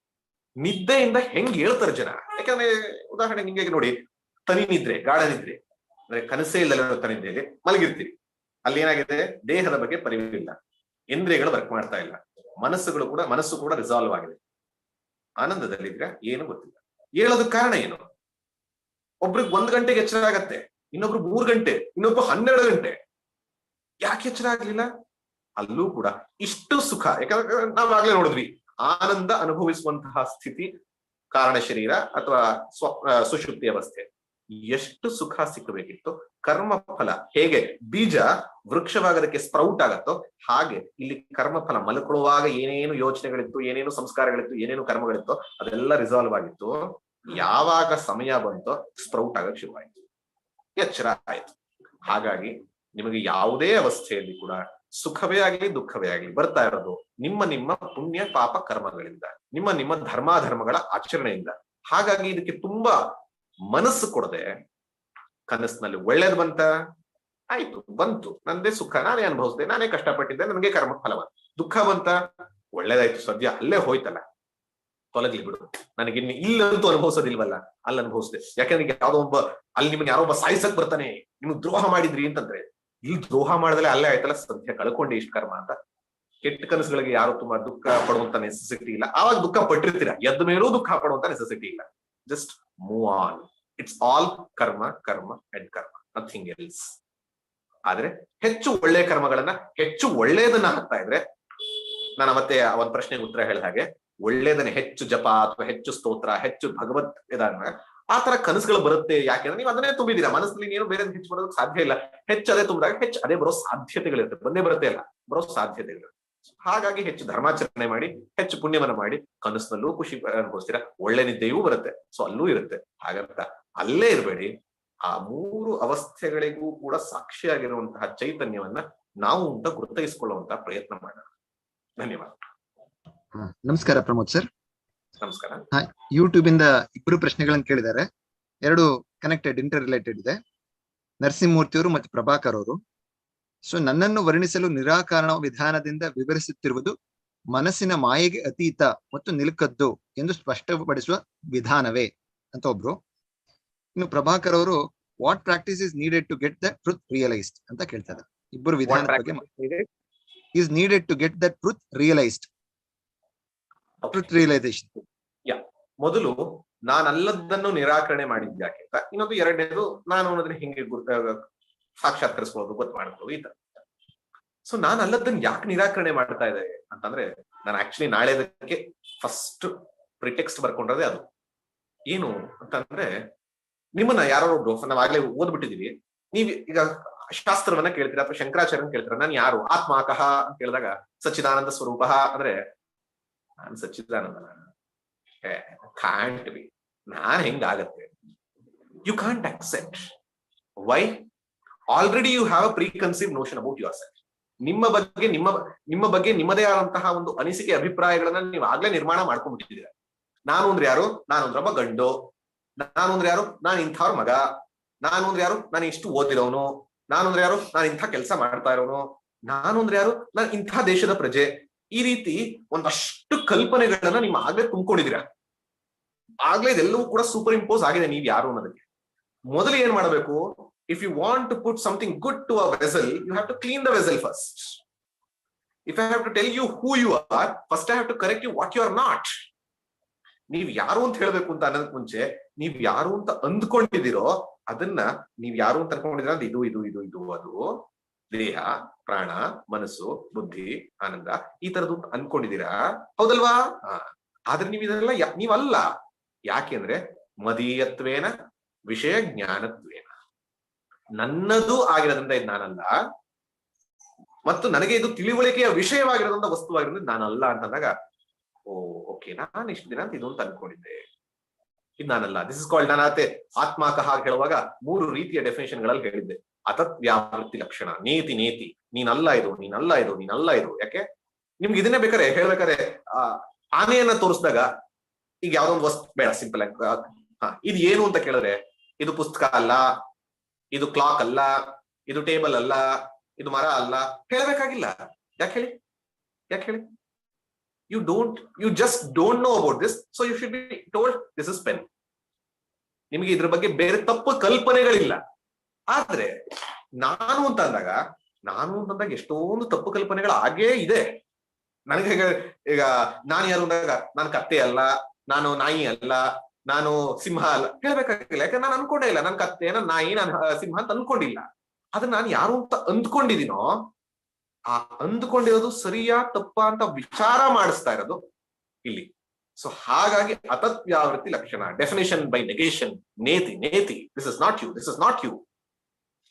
ನಿದ್ದೆಯಿಂದ ಹೆಂಗ್ ಹೇಳ್ತಾರೆ ಜನ? ಯಾಕಂದ್ರೆ ಉದಾಹರಣೆ ನಿಮಗೆ ನೋಡಿ ತನಿ ನಿದ್ರೆ ಗಾಢ ನಿದ್ರೆ ಅಂದ್ರೆ ಕನಸೇ ಇಲ್ಲ ತನಿ ಮಲಗಿರ್ತೀವಿ ಅಲ್ಲಿ ಏನಾಗಿದೆ? ದೇಹದ ಬಗ್ಗೆ ಪರಿವಿಲ್ಲ. ಇಂದ್ರಿಯಗಳು ವರ್ಕ್ ಮಾಡ್ತಾ ಇಲ್ಲ. ಮನಸ್ಸುಗಳು ಕೂಡ, ಮನಸ್ಸು ಕೂಡ ರಿಸಾಲ್ವ್ ಆಗಿದೆ. ಆನಂದದಲ್ಲಿದ್ರೆ ಏನು ಗೊತ್ತಿಲ್ಲ. ಹೇಳೋದಕ್ಕೆ ಕಾರಣ ಏನು? ಒಬ್ರಿಗೆ ಒಂದ್ ಗಂಟೆಗೆ ಎಚ್ಚರ ಆಗತ್ತೆ. ಇನ್ನೊಬ್ರು ಮೂರ್ ಗಂಟೆ, ಇನ್ನೊಬ್ರು ಹನ್ನೆರಡು ಗಂಟೆ. ಯಾಕೆ ಎಚ್ಚರ ಆಗ್ಲಿಲ್ಲ? ಅಲ್ಲೂ ಕೂಡ ಇಷ್ಟು ಸುಖ. ಯಾಕಂದ್ರೆ ನಾವಾಗ್ಲೇ ನೋಡಿದ್ವಿ, ಆನಂದ ಅನುಭವಿಸುವಂತಹ ಸ್ಥಿತಿ ಕಾರಣ ಶರೀರ ಅಥವಾ ಸ್ವ ಸುಶುಪ್ತಿ ಅವಸ್ಥೆ. ಎಷ್ಟು ಸುಖ ಸಿಕ್ಕಬೇಕಿತ್ತು? ಕರ್ಮ ಫಲ ಹೇಗೆ ಬೀಜ ವೃಕ್ಷವಾಗದಕ್ಕೆ ಸ್ಪ್ರೌಟ್ ಆಗತ್ತೋ ಹಾಗೆ ಇಲ್ಲಿ ಕರ್ಮ ಫಲ ಮಲ್ಕೊಳ್ಳುವಾಗ ಏನೇನು ಯೋಚನೆಗಳಿತ್ತು, ಏನೇನು ಸಂಸ್ಕಾರಗಳಿತ್ತು, ಏನೇನು ಕರ್ಮಗಳಿತ್ತೋ ಅದೆಲ್ಲ ರಿಸಾಲ್ವ್ ಆಗಿತ್ತು. ಯಾವಾಗ ಸಮಯ ಬಂತೋ ಸ್ಪ್ರೌಟ್ ಆಗಕ್ ಶುರುವಾಯಿತು. ಎಚ್ಚರ ಆಯ್ತು. ಹಾಗಾಗಿ ನಿಮಗೆ ಯಾವುದೇ ಅವಸ್ಥೆಯಲ್ಲಿ ಕೂಡ ಸುಖವೇ ಆಗಲಿ, ದುಃಖವೇ ಆಗಲಿ ಬರ್ತಾ ಇರೋದು ನಿಮ್ಮ ನಿಮ್ಮ ಪುಣ್ಯ ಪಾಪ ಕರ್ಮಗಳಿಂದ, ನಿಮ್ಮ ನಿಮ್ಮ ಧರ್ಮಾಧರ್ಮಗಳ ಆಚರಣೆಯಿಂದ. ಹಾಗಾಗಿ ಇದಕ್ಕೆ ತುಂಬಾ ಮನಸ್ಸು ಕೊಡದೆ ಕನಸಿನಲ್ಲಿ ಒಳ್ಳೇದು ಬಂತ? ಆಯ್ತು, ಬಂತು. ನಂದೇ ಸುಖ. ನಾನೇ ಅನುಭವಿಸಿದೆ, ನಾನೇ ಕಷ್ಟಪಟ್ಟಿದ್ದೆ, ನನಗೆ ಕರ್ಮ ಫಲ ಬಂತು ದುಃಖ ಬಂತ? ಒಳ್ಳೇದಾಯ್ತು ಸದ್ಯ. ಅಲ್ಲೇ ಹೋಯ್ತಲ್ಲ. ತೊಲಗ್ಲಿ ಬಿಡು. ನನಗೆ ಇನ್ನು ಇಲ್ಲಂತೂ ಅನುಭವಿಸೋದಿಲ್ವಲ್ಲ? ಅಲ್ಲಿ ಅನುಭವಿಸಿದೆ. ಯಾಕಂದ್ರೆ ಯಾವ್ದೋ ಒಬ್ಬ, ಅಲ್ಲಿ ನಿಮ್ಗೆ ಯಾರೋ ಒಬ್ಬ ಸಾಯಿಸಕ್ ಬರ್ತಾನೆ. ನಿಮ್ಗೆ ದ್ರೋಹ ಮಾಡಿದ್ರಿ ಅಂತಂದ್ರೆ, ಇಲ್ಲಿ ದ್ರೋಹ ಮಾಡಿದ್ರೆ ಅಲ್ಲೇ ಆಯ್ತಲ್ಲ? ಸದ್ಯ ಕಳ್ಕೊಂಡೆ ಇಷ್ಟ ಕರ್ಮ ಅಂತ. ಕೆಟ್ಟ ಕನಸುಗಳಿಗೆ ಯಾರು ತುಂಬಾ ದುಃಖ ಪಡುವಂತ ನೆಸೆಸಿಟಿ ಇಲ್ಲ. ಆವಾಗ ದುಃಖ ಪಟ್ಟಿರ್ತೀರಾ. ಎದ್ದ ಮೇಲೂ ದುಃಖ ಪಡುವಂತ ನೆಸೆಸಿಟಿ ಇಲ್ಲ. Just move on it's all karma karma and ಕರ್ಮ ನಥಿಂಗ್ ಎಲ್ಸ್ ಆದ್ರೆ ಹೆಚ್ಚು ಒಳ್ಳೆ ಕರ್ಮಗಳನ್ನ, ಹೆಚ್ಚು ಒಳ್ಳೇದನ್ನ ಹಾಕ್ತಾ ಇದ್ರೆ, ನಾನು ಮತ್ತೆ ಒಂದ್ ಪ್ರಶ್ನೆಗೆ ಉತ್ತರ ಹೇಳಿದ ಹಾಗೆ, ಒಳ್ಳೇದನ್ನ ಹೆಚ್ಚು ಜಪ ಅಥವಾ ಹೆಚ್ಚು ಸ್ತೋತ್ರ, ಹೆಚ್ಚು ಭಗವತ್ ಇದಾನ ಆ ತರ ಕನಸುಗಳು ಬರುತ್ತೆ. ಯಾಕೆಂದ್ರೆ ನೀವು ಅದನ್ನೇ ತುಂಬಿದೀರಾ ಮನಸ್ಸಲ್ಲಿ ನೀನು ಬೇರೆ ಹೆಚ್ಚು ಬರೋದಕ್ಕೆ ಸಾಧ್ಯ ಇಲ್ಲ. ಹೆಚ್ಚು ಅದೇ ತುಂಬಿದಾಗ ಹೆಚ್ಚು ಅದೇ ಬರೋ ಸಾಧ್ಯತೆಗಳಿರುತ್ತೆ. ಬಂದೇ ಬರುತ್ತೆ ಅಲ್ಲ. ಬರೋ ಸಾಧ್ಯತೆಗಳು ಹಾಗಾಗಿ ಹೆಚ್ಚು ಧರ್ಮಾಚರಣೆ ಮಾಡಿ ಹೆಚ್ಚು ಪುಣ್ಯವನ್ನ ಮಾಡಿ ಕನಸಿನಲ್ಲೂ ಖುಷಿ ಅನುಭವಿಸ್ತೀರಾ? ಒಳ್ಳೆ ನಿದ್ದೆಯೂ ಬರುತ್ತೆ. ಸೊ ಅಲ್ಲೂ ಇರುತ್ತೆ. ಹಾಗಂತ ಅಲ್ಲೇ ಇರಬೇಡಿ. ಆ ಮೂರು ಅವಸ್ಥೆಗಳಿಗೂ ಕೂಡ ಸಾಕ್ಷಿಯಾಗಿರುವಂತಹ ಚೈತನ್ಯವನ್ನ ನಾವು ಅಂತ ಗುರುತಿಸಿಕೊಳ್ಳುವಂತಹ ಪ್ರಯತ್ನ ಮಾಡೋಣ. ಧನ್ಯವಾದ. ಹಾ, ನಮಸ್ಕಾರ ಪ್ರಮೋದ್ ಸರ್. ನಮಸ್ಕಾರ. ಯೂಟ್ಯೂಬ್ ಇಂದ ಇಬ್ರು ಪ್ರಶ್ನೆಗಳನ್ನ ಕೇಳಿದ್ದಾರೆ. ಎರಡು ಕನೆಕ್ಟೆಡ್ ಇಂಟರ್ ರಿಲೇಟೆಡ್ ಇದೆ. ನರಸಿಂಹಮೂರ್ತಿ ಅವರು ಮತ್ತೆ ಪ್ರಭಾಕರ್ ಅವರು. ಸೊ ನನ್ನನ್ನು ವರ್ಣಿಸಲು ನಿರಾಕರಣ ವಿಧಾನದಿಂದ ವಿವರಿಸುತ್ತಿರುವುದು ಮನಸ್ಸಿನ ಮಾಯೆಗೆ ಅತೀತ ಮತ್ತು ನಿಲುಕದ್ದು ಎಂದು ಸ್ಪಷ್ಟಪಡಿಸುವ ವಿಧಾನವೇ ಅಂತ ಒಬ್ರು. ಇನ್ನು ಪ್ರಭಾಕರ್ ಅವರು what practice is needed to get the truth realised ಅಂತ ಕೇಳ್ತಾರೆ. ಇಬ್ಬರು ವಿಧಾನ ಬಗ್ಗೆ is needed to get the truth realised truth realisation ಮೊದಲು ನಾನಲ್ಲದನ್ನು ನಿರಾಕರಣೆ ಮಾಡಿದ್ಯಾಕೆ ಅಂತ ಇನ್ನೊಂದು ಎರಡನೇದು ನಾನು ಅನ್ನೋದನ್ನ ಹಿಂಗೆ ಗುರ್ತ ಸಾಕ್ಷಾತ್ಕರಿಸ್ಕೊಳ್ಳೋದು ಗೊತ್ತು ಮಾಡ್ಕೊಳ್ಳೋದು ಈ ತರ ಸೊ ನಾನು ಅಲ್ಲದನ್ನ ಯಾಕೆ ನಿರಾಕರಣೆ ಮಾಡ್ತಾ ಇದೆ ಅಂತಂದ್ರೆ, ನಾನು ಆಕ್ಚುಲಿ ನಾಳೆದಕ್ಕೆ ಫಸ್ಟ್ ಪ್ರಿಟೆಕ್ಸ್ಟ್ ಬರ್ಕೊಂಡ್ರದೇ ಅದು. ಏನು ಅಂತಂದ್ರೆ, ನಿಮ್ಮನ್ನ ಯಾರೋ ಒಬ್ರು ಆಗ್ಲೇ ಓದ್ಬಿಟ್ಟಿದೀವಿ. ನೀವ್ ಈಗ ಶಾಸ್ತ್ರವನ್ನ ಕೇಳ್ತೀರ ಅಥವಾ ಶಂಕರಾಚಾರ್ಯನ ಕೇಳ್ತೀರಾ? ನಾನು ಯಾರು? ಆತ್ಮಾಕಃ ಅಂತ ಕೇಳಿದಾಗ, ಸಚ್ಚಿದಾನಂದ ಸ್ವರೂಪ ಅಂದ್ರೆ, ನಾನು ಸಚ್ಚಿದಾನಂದನ ಕಾಂಟ್ ಬಿ ನಾನ್ ಹೆಂಗಾಗತ್ತೆ you can't accept why already you have a pre conceive notion about yourself ನಿಮ್ಮ ಬಗ್ಗೆ, ನಿಮ್ಮ ನಿಮ್ಮ ಬಗ್ಗೆ ನಿಮ್ಮದೇ ಆದಂತಹ ಒಂದು ಅನಿಸಿಕೆ, ಅಭಿಪ್ರಾಯಗಳನ್ನ ನೀವು ಆಗ್ಲೇ ನಿರ್ಮಾಣ ಮಾಡ್ಕೊಂಡ್ಬಿಟ್ಟಿದ್ದೀರ. ನಾನು ಅಂದ್ರೆ ಯಾರು? ನಾನು ಅಂದ್ರೊಬ್ಬ ಗಂಡು. ನಾನು ಅಂದ್ರೆ ಯಾರು? ನಾನು ಇಂಥವ್ರ ಮಗ. ನಾನು ಅಂದ್ರೆ ಯಾರು? ನಾನು ಇಷ್ಟು ಓದಿರೋನು. ನಾನು ಅಂದ್ರೆ ಯಾರು? ನಾನು ಇಂಥ ಕೆಲಸ ಮಾಡ್ತಾ ಇರೋನು. ನಾನು ಅಂದ್ರೆ ಯಾರು? ನಾನು ಇಂಥ ದೇಶದ ಪ್ರಜೆ. ಈ ರೀತಿ ಒಂದಷ್ಟು ಕಲ್ಪನೆಗಳನ್ನ ನಿಮ್ಮ ಆಗ್ಲೇ ತುಂಬಿಕೊಂಡಿದ್ದೀರಾ. ಆಗ್ಲೇ ಇದೆಲ್ಲವೂ ಕೂಡ ಸೂಪರ್ ಇಂಪೋಸ್ ಆಗಿದೆ ನೀವ್ ಯಾರು ಅನ್ನೋದಕ್ಕೆ. ಮೊದಲು ಏನ್ ಮಾಡಬೇಕು? If you want to put something good to a vessel you have to clean the vessel first if I have to tell you who you are first I have to correct you what you are not ನೀವ್ ಯಾರು ಅಂತ ಹೇಳ್ಬೇಕು ಅಂತ ಅನ್ನೋದಕ್ ಮುಂಚೆ, ನೀವ್ ಯಾರು ಅಂತ ಅಂದ್ಕೊಂಡಿದಿರೋ ಅದನ್ನ ನೀವ್ ಯಾರು ಅಂತ ಅನ್ಕೊಂಡಿದ್ರ ಇದು ಇದು ಇದು ಇದು, ಅದು ದೇಹ, ಪ್ರಾಣ, ಮನಸ್ಸು, ಬುದ್ಧಿ, ಆನಂದ ಈ ತರದ್ದು ಅಂತ ಹೌದಲ್ವಾ? ಆದ್ರೆ ನೀವ್ ಇದೆಲ್ಲ ನೀವಲ್ಲ. ಯಾಕೆಂದ್ರೆ ಮದೀಯತ್ವೇನ ವಿಷಯ ಜ್ಞಾನತ್ವೇನ ನನ್ನದು ಆಗಿರೋದ್ರಿಂದ ಇದು ನಾನಲ್ಲ. ಮತ್ತು ನನಗೆ ಇದು ತಿಳಿವಳಿಕೆಯ ವಿಷಯವಾಗಿರೋದ್ರಿಂದ ವಸ್ತುವಾಗಿರೋದ್ರಿಂದ ನಾನಲ್ಲ ಅಂತಂದಾಗ, ಓ, ಓಕೆ, ನಾನು ಇಷ್ಟು ದಿನ ಅಂತ ಇದು ಅಂತ ಅನ್ಕೊಂಡಿದ್ದೆ ಇದು ನಾನಲ್ಲ. ದಿಸ್ ಇಸ್ ಕಾಲ್ಡ್ ನಾನು ಅದೇ ಆತ್ಮಾಕ ಹಾಗೆ ಹೇಳುವಾಗ ಮೂರು ರೀತಿಯ ಡೆಫಿನೇಷನ್ಗಳಲ್ಲಿ ಹೇಳಿದ್ದೆ. ಅತತ್ವ್ಯಾವೃತ್ತಿ ಲಕ್ಷಣ. ನೇತಿ ನೇತಿ. ನೀನಲ್ಲ ಇದು ನೀನಲ್ಲ ಇದು ನೀನಲ್ಲ ಇದು. ಯಾಕೆ? ನಿಮ್ಗೆ ಇದನ್ನೇ ಬೇಕಾರೆ ಹೇಳ್ಬೇಕಾದ್ರೆ, ಆ, ಆನೆಯನ್ನ ತೋರಿಸಿದಾಗ ಈಗ ಯಾವ್ದೊಂದು ವಸ್ತು, ಬೇಡ ಸಿಂಪಲ್ ಆಗಿ ಹಾ, ಇದು ಏನು ಅಂತ ಕೇಳಿದ್ರೆ, ಇದು ಪುಸ್ತಕ ಅಲ್ಲ ಇದು ಕ್ಲಾಕ್ ಅಲ್ಲ, ಇದು ಟೇಬಲ್ ಅಲ್ಲ, ಇದು ಮರ ಅಲ್ಲ, ಹೇಳಬೇಕಾಗಿಲ್ಲ. ಯಾಕೆ ಹೇಳಿ? ಯಾಕೆ ಹೇಳಿ? You don't you just don't know about this so you should be told this is pen ನಿಮಗೆ ಇದ್ರ ಬಗ್ಗೆ ಬೇರೆ ತಪ್ಪು ಕಲ್ಪನೆಗಳಿಲ್ಲ. ಆದ್ರೆ, ನಾನು ಅಂತ ಅಂದಾಗ, ನಾನು ಅಂತ ಅಂದಾಗ ಎಷ್ಟೊಂದು ತಪ್ಪು ಕಲ್ಪನೆಗಳು ಹಾಗೇ ಇದೆ. ನನಗೆ ಈಗ ನಾನು ಯಾರು ಅಂದಾಗ, ನಾನು ಕತ್ತೆ ಅಲ್ಲ, ನಾನು ನಾಯಿ ಅಲ್ಲ ನಾನು ಸಿಂಹ ಅಲ್ಲ. ಹೇಳ್ಬೇಕಾಗಿಲ್ಲ. ಯಾಕಂದ್ರೆ ನಾನು ಅನ್ಕೊಂಡೇ ಇಲ್ಲ. ನನ್ ಕತ್ತೆ ನನ್ನ ನಾಯಿ, ನಾನು ಸಿಂಹ ಅಂತ ಅನ್ಕೊಂಡಿಲ್ಲ. ಆದ್ರೆ ನಾನು ಯಾರು ಅಂತ ಅಂದ್ಕೊಂಡಿದೀನೋ, ಆ ಅಂದ್ಕೊಂಡಿರೋದು ಸರಿಯಾ, ತಪ್ಪ ಅಂತ ವಿಚಾರ ಮಾಡಿಸ್ತಾ ಇರೋದು ಇಲ್ಲಿ. ಸೊ ಹಾಗಾಗಿ ಅತತ್ವ್ಯಾವೃತ್ತಿ ಲಕ್ಷಣ. ಡೆಫಿನೇಷನ್ ಬೈ ನೆಗೇಷನ್ ನೇತಿ ನೇತಿ. This is not you this is not you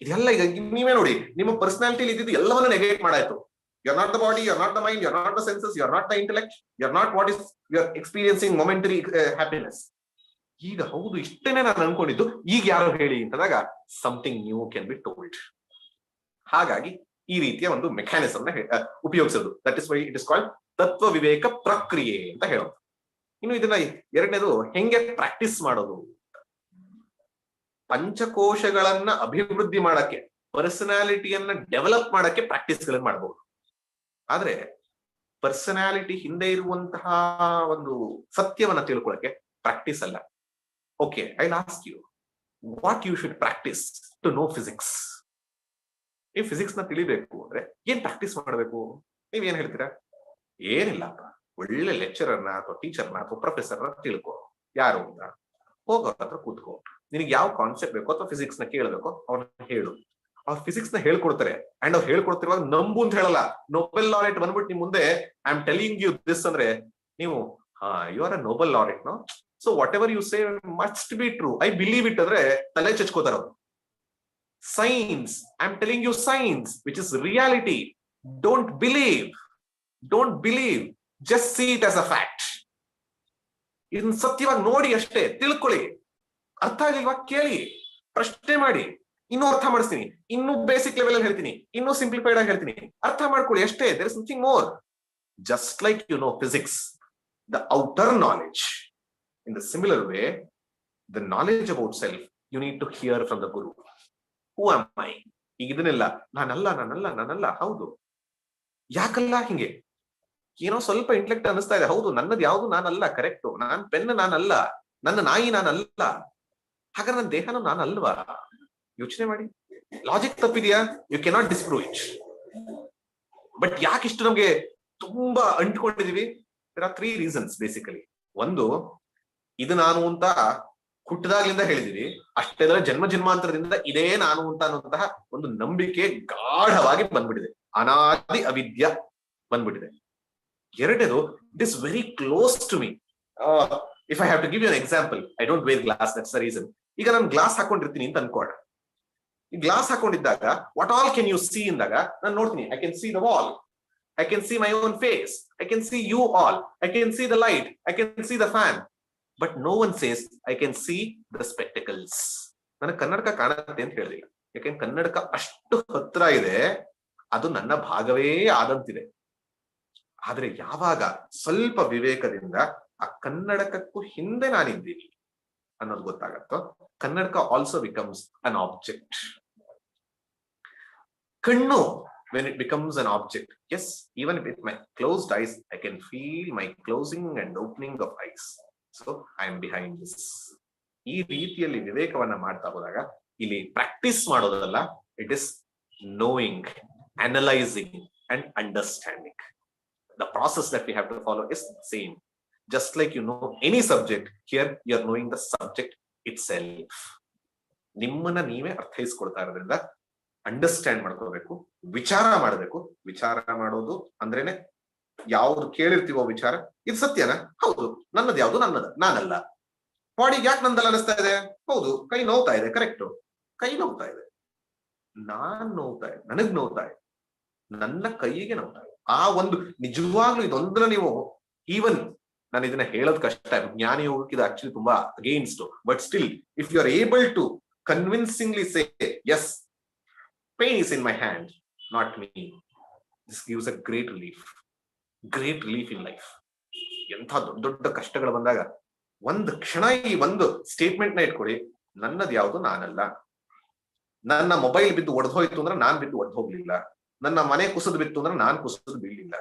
ಇದೆಲ್ಲ ಈಗ ನೀವೇ ನೋಡಿ. ನಿಮ್ಮ ಪರ್ಸನಾಲಿಟಿ ಇದ್ದಿದ್ದು ಎಲ್ಲವನ್ನು negate ಮಾಡಾಯ್ತು. You are not the body you are not the mind you are not the senses you are not the intellect you are not what is you are experiencing momentary happiness ಈಗ ಹೌದು ಇಷ್ಟೇನೆ ನಾನು ಅನ್ಕೊಂಡಿದ್ದು. ಈಗ ಯಾರು ಹೇಳಿ ಅಂತದಾಗ something new can be told ಹಾಗಾಗಿ ಈ ರೀತಿಯ ಒಂದು mechanism ಉಪಯೋಗಿಸೋದು. That is why it is called ತತ್ವ ವಿವೇಕ ಪ್ರಕ್ರಿಯೆ ಅಂತ ಹೇಳೋದು. ಇನ್ನು ಇದನ್ನ ಎರಡನೇದು ಹೆಂಗೆ ಪ್ರಾಕ್ಟೀಸ್ ಮಾಡೋದು ಪಂಚಕೋಶಗಳನ್ನ ಅಭಿವೃದ್ಧಿ ಮಾಡಕ್ಕೆ ಪರ್ಸನಾಲಿಟಿಯನ್ನ ಡೆವಲಪ್ ಮಾಡಕ್ಕೆ ಪ್ರಾಕ್ಟೀಸ್ ಗಳನ್ನ ಮಾಡಬಹುದು ಆದ್ರೆ ಪರ್ಸನಾಲಿಟಿ ಹಿಂದೆ ಇರುವಂತಹ ಒಂದು ಸತ್ಯವನ್ನ ತಿಳ್ಕೊಳಕ್ಕೆ ಪ್ರಾಕ್ಟೀಸ್ ಅಲ್ಲ. Okay I lost you what you should practice to know physics ಈ ಫಿಸಿಕ್ಸ್ನ ತಿಳಿಬೇಕು ಅಂದ್ರೆ ಏನ್ ಪ್ರಾಕ್ಟೀಸ್ ಮಾಡಬೇಕು? ನೀವ್ ಏನ್ ಹೇಳ್ತೀರಾ? ಏನಿಲ್ಲಪ್ಪ ಒಳ್ಳೆ ಲೆಕ್ಚರರ್ನ ಅಥವಾ ಟೀಚರ್ನ ಅಥವಾ ಪ್ರೊಫೆಸರ್ನ ತಿಳ್ಕೊ. ಯಾರು ಅಂತ? ಹೋಗೋ ಹತ್ರ ಕೂತ್ಕೋ. ನಿನಗೆ ಯಾವ ಕಾನ್ಸೆಪ್ಟ್ ಬೇಕೋ ಅಥವಾ ಫಿಸಿಕ್ಸ್ನ ಕೇಳಬೇಕೋ ಅವ್ರನ್ನ ಹೇಳು. ಅವ್ರು ಫಿಸಿಕ್ಸ್ನ ಹೇಳ್ಕೊಡ್ತಾರೆ. ಅಂಡ್ ಅವ್ರು ಹೇಳ್ಕೊಡ್ತಿರುವಾಗ ನಂಬು ಅಂತ ಹೇಳಲ್ಲ. ನೊಬೆಲ್ ಲಾರೆಟ್ ಬಂದ್ಬಿಟ್ಟು ನಿಮ್ ಮುಂದೆ I am telling you this ಅಂದ್ರೆ, ನೀವು you are a Nobel laureate no so whatever you say must be true I believe it ಅಂದ್ರೆ ತಲೆ ಚಚ್ಕೋತಾರ science I am telling you science which is reality don't believe don't believe just see it as a fact ಇದನ್ನ ಸತ್ಯವಾಗಿ ನೋಡಿ ಅಷ್ಟೇ, ತಿಳ್ಕೊಳ್ಳಿ. ಅರ್ಥ ಆಗಿಲ್ವಾ ಕೇಳಿ. ಪ್ರಶ್ನೆ ಮಾಡಿ. ಇನ್ನೂ ಅರ್ಥ ಮಾಡಿಸ್ತೀನಿ. ಇನ್ನೂ ಬೇಸಿಕ್ ಲೆವೆಲ್ ಅಲ್ಲಿ ಹೇಳ್ತೀನಿ. ಇನ್ನೂ ಸಿಂಪ್ಲಿಫೈಡ್ ಆಗಿ ಹೇಳ್ತೀನಿ. ಅರ್ಥ ಮಾಡ್ಕೊಳ್ಳಿ ಅಷ್ಟೇ. There is something more just like you know physics the outer knowledge in the similar way the knowledge about self you need to hear from the guru Who am I? ಇದನ್ನೆಲ್ಲ ನಾನಲ್ಲ ನಾನಲ್ಲ ನಾನಲ್ಲ ಹೌದು. ಯಾಕಲ್ಲ ಹಿಂಗೆ? ಏನೋ ಸ್ವಲ್ಪ ಇಂಟೆಲೆಕ್ಟ್ ಅನಿಸ್ತಾ ಇದೆ. ಹೌದು, ನನ್ನದು ಯಾವುದು ನಾನಲ್ಲ ಕರೆಕ್ಟ್ ನಾನ್ ಪೆನ್ ನಾನಲ್ಲ ನನ್ನ ನಾಯಿ ನಾನಲ್ಲ ಹಾಗಾದ್ರೆ ನನ್ನ ದೇಹನೂ ನಾನಲ್ವಾ ಯೋಚನೆ ಮಾಡಿ. Logic ತಪ್ಪಿದೆಯಾ? You cannot disprove it but ಯಾಕೆ ಇಷ್ಟು ನಮ್ಗೆ ತುಂಬಾ ಅಂಟ್ಕೊಂಡಿದೀವಿ? There are three reasons basically ಒಂದು ಇದು ನಾನು ಅಂತ ಹುಟ್ಟದಾಗ್ಲಿಂದ ಹೇಳಿದಿರಿ ಅಷ್ಟೇ ಜನ್ಮ ಜನ್ಮಾಂತರದಿಂದ ಇದೇ ನಾನು ಅಂತ ಅನ್ನುವಂತಹ ಒಂದು ನಂಬಿಕೆ ಗಾಢವಾಗಿ ಬಂದ್ಬಿಟ್ಟಿದೆ. ಅನಾದಿ ಅವಿದ್ಯ ಬಂದ್ಬಿಟ್ಟಿದೆ. ಎರಡನೇದು is very close to me if I have to give you an example I don't wear glass that's reason ಈಗ ನಾನು ಗ್ಲಾಸ್ ಹಾಕೊಂಡಿರ್ತೀನಿ ಅಂತ ಅನ್ಕೋಣ ಈ glass ಹಾಕೊಂಡಿದ್ದಾಗ what all can you see ಇಂದಾಗ ನಾನು ನೋಡ್ತೀನಿ. I can see the wall I can see my own face I can see you all I can see the light I can see the fan but no one says I can see the spectacles ನನಗೆ ಕನ್ನಡಕ ಕಾಣತ್ತೆ ಅಂತ ಹೇಳಿಲ್ಲ ಯಾಕೆಂದ್ರೆ ಕನ್ನಡಕ ಅಷ್ಟು ಹತ್ರ ಇದೆ, ಅದು ನನ್ನ ಭಾಗವೇ ಆದಂತಿದೆ. ಆದ್ರೆ ಯಾವಾಗ ಸ್ವಲ್ಪ ವಿವೇಕದಿಂದ ಆ ಕನ್ನಡಕಕ್ಕೂ ಹಿಂದೆ ನಾನಿದ್ದೀನಿ ಅನ್ನೋದು ಗೊತ್ತಾಗತ್ತೋ, ಕನ್ನಡಕ ಆಲ್ಸೋ ಬಿಕಮ್ಸ್ ಅನ್ ಆಬ್ಜೆಕ್ಟ್ ಕಣ್ಣು when it becomes an object as even with my closed eyes I can feel my closing and opening of eyes. So I am behind this ಈ ರೀತಿಯಲ್ಲಿ ವಿವೇಕವನ್ನ ಮಾಡ್ತಾ ಹೋದಾಗ, ಇಲ್ಲಿ ಪ್ರಾಕ್ಟೀಸ್ ಮಾಡೋದಲ್ಲ it is knowing analysing and understanding the process that we have to follow is same just like you know any subject subject you are knowing the subject it self ನಿಮ್ಮನ್ನ ನೀವೇ ಅರ್ಥೈಸ್ಕೊಳ್ತಾ ಇರೋದ್ರಿಂದ ಅಂಡರ್ಸ್ಟ್ಯಾಂಡ್ ಮಾಡ್ಕೋಬೇಕು, ವಿಚಾರ ಮಾಡಬೇಕು. ವಿಚಾರ ಮಾಡೋದು ಅಂದ್ರೇನೆ ಯಾವ್ದು ಕೇಳಿರ್ತೀವೋ ವಿಚಾರ, ಇದು ಸತ್ಯನಾ? ಹೌದು, ನನ್ನದು ಯಾವ್ದು ನನ್ನದ, ನಾನಲ್ಲ. ಬಾಡಿಗೆ ಯಾಕೆ ನಂದಲ್ಲ ಅನಿಸ್ತಾ ಇದೆ? ಹೌದು, ಕೈ ನೋವ್ತಾ ಇದೆ ಕರೆಕ್ಟ್ ಕೈ ನೋವ್ತಾ ಇದೆ. ನಾನ್ ನೋವ್ತಾ ಇದೆ, ನನಗ್ ನೋವ್ತಾ ಇದೆ. ನನ್ನ ಕೈಗೆ ನೋವ್ತಾ ಇದೆ. ಆ ಒಂದು, ನಿಜವಾಗ್ಲೂ ಇದೊಂದನ್ನ ನೀವು ಈವನ್ ನಾನು ಇದನ್ನ ಹೇಳೋದ್ ಕಷ್ಟ, ಜ್ಞಾನ ಯೋಗಕ್ಕೆ ಇದು ಆಕ್ಚುಲಿ ತುಂಬಾ against but still if you are able to convincingly say as pain is in my hand not me this gives a great relief great relief in life ಎಂಥ ದೊಡ್ಡ ದೊಡ್ಡ ಕಷ್ಟಗಳು ಬಂದಾಗ ಒಂದು ಕ್ಷಣ ಈ ಒಂದು ಸ್ಟೇಟ್ಮೆಂಟ್ನ ಇಟ್ಕೊಳ್ಳಿ, ನನ್ನದು ಯಾವುದು ನಾನಲ್ಲ. ನನ್ನ ಮೊಬೈಲ್ ಬಿದ್ದು ಒಡೆದು ಹೋಯ್ತು ಅಂದ್ರೆ ನಾನ್ ಬಿದ್ದು ಒಡೆದು ಹೋಗ್ಲಿಲ್ಲ. ನನ್ನ ಮನೆ ಕುಸಿದು ಬಿತ್ತು ಅಂದ್ರೆ ನಾನ್ ಕುಸಿದು ಬೀಳಿಲ್ಲ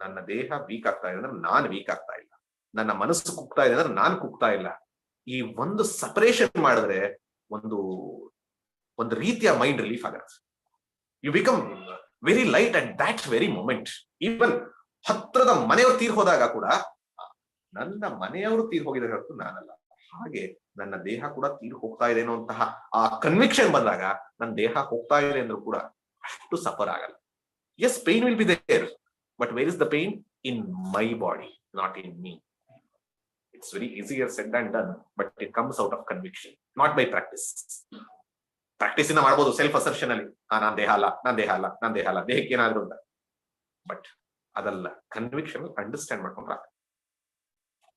ನನ್ನ ದೇಹ ವೀಕ್ ಆಗ್ತಾ ಇದೆ ಅಂದ್ರೆ ನಾನ್ ವೀಕ್ ಆಗ್ತಾ ಇಲ್ಲ. ನನ್ನ ಮನಸ್ಸು ಕುಗ್ತಾ ಇದೆ ಅಂದ್ರೆ ನಾನ್ ಕುಗ್ತಾ ಇಲ್ಲ. ಈ ಒಂದು ಸಪರೇಷನ್ ಮಾಡಿದ್ರೆ ಒಂದು ಒಂದು ರೀತಿಯ ಮೈಂಡ್ ರಿಲೀಫ್ ಆಗತ್ತೆ. You become very light at that very moment even ಹತ್ರದ ಮನೆಯವರು ತೀರ್ ಹೋದಾಗ ಕೂಡ ನನ್ನ ಮನೆಯವರು ತೀರ್ ಹೋಗಿದ್ದಾರೆ ಹೊರತು ನಾನಲ್ಲ. ಹಾಗೆ ನನ್ನ ದೇಹ ಕೂಡ ತೀರ್ ಹೋಗ್ತಾ ಇದೆ ಅನ್ನುವಂತಹ ಆ ಕನ್ವಿಕ್ಷನ್ ಬಂದಾಗ ನನ್ನ ದೇಹ ಹೋಗ್ತಾ ಇದೆ ಅಂದ್ರೂ ಕೂಡ ಅಷ್ಟು ಸಫರ್ ಆಗಲ್ಲ. As pain will be there but where is the pain in my body not in me it's very easier said than done, but it comes out of conviction, not by practice. Practice ಇಂದ ಮಾಡ್ಬೋದು self assertion ಅಲ್ಲಿ. ಆ ನಾನ್ ದೇಹ ಅಲ್ಲ ನಾನ್ ದೇಹ ಅಲ್ಲ ನಾನ್ ದೇಹ ಅಲ್ಲ ದೇಹಕ್ಕೆ ಏನಾದ್ರು ಅಂತ. ಬಟ್ ಅದಲ್ಲ ಕನ್ವಿಕ್ಷನ್ ಅಂಡರ್ಸ್ಟ್ಯಾಂಡ್ ಮಾಡ್ಕೊಂಡ್ರೆ.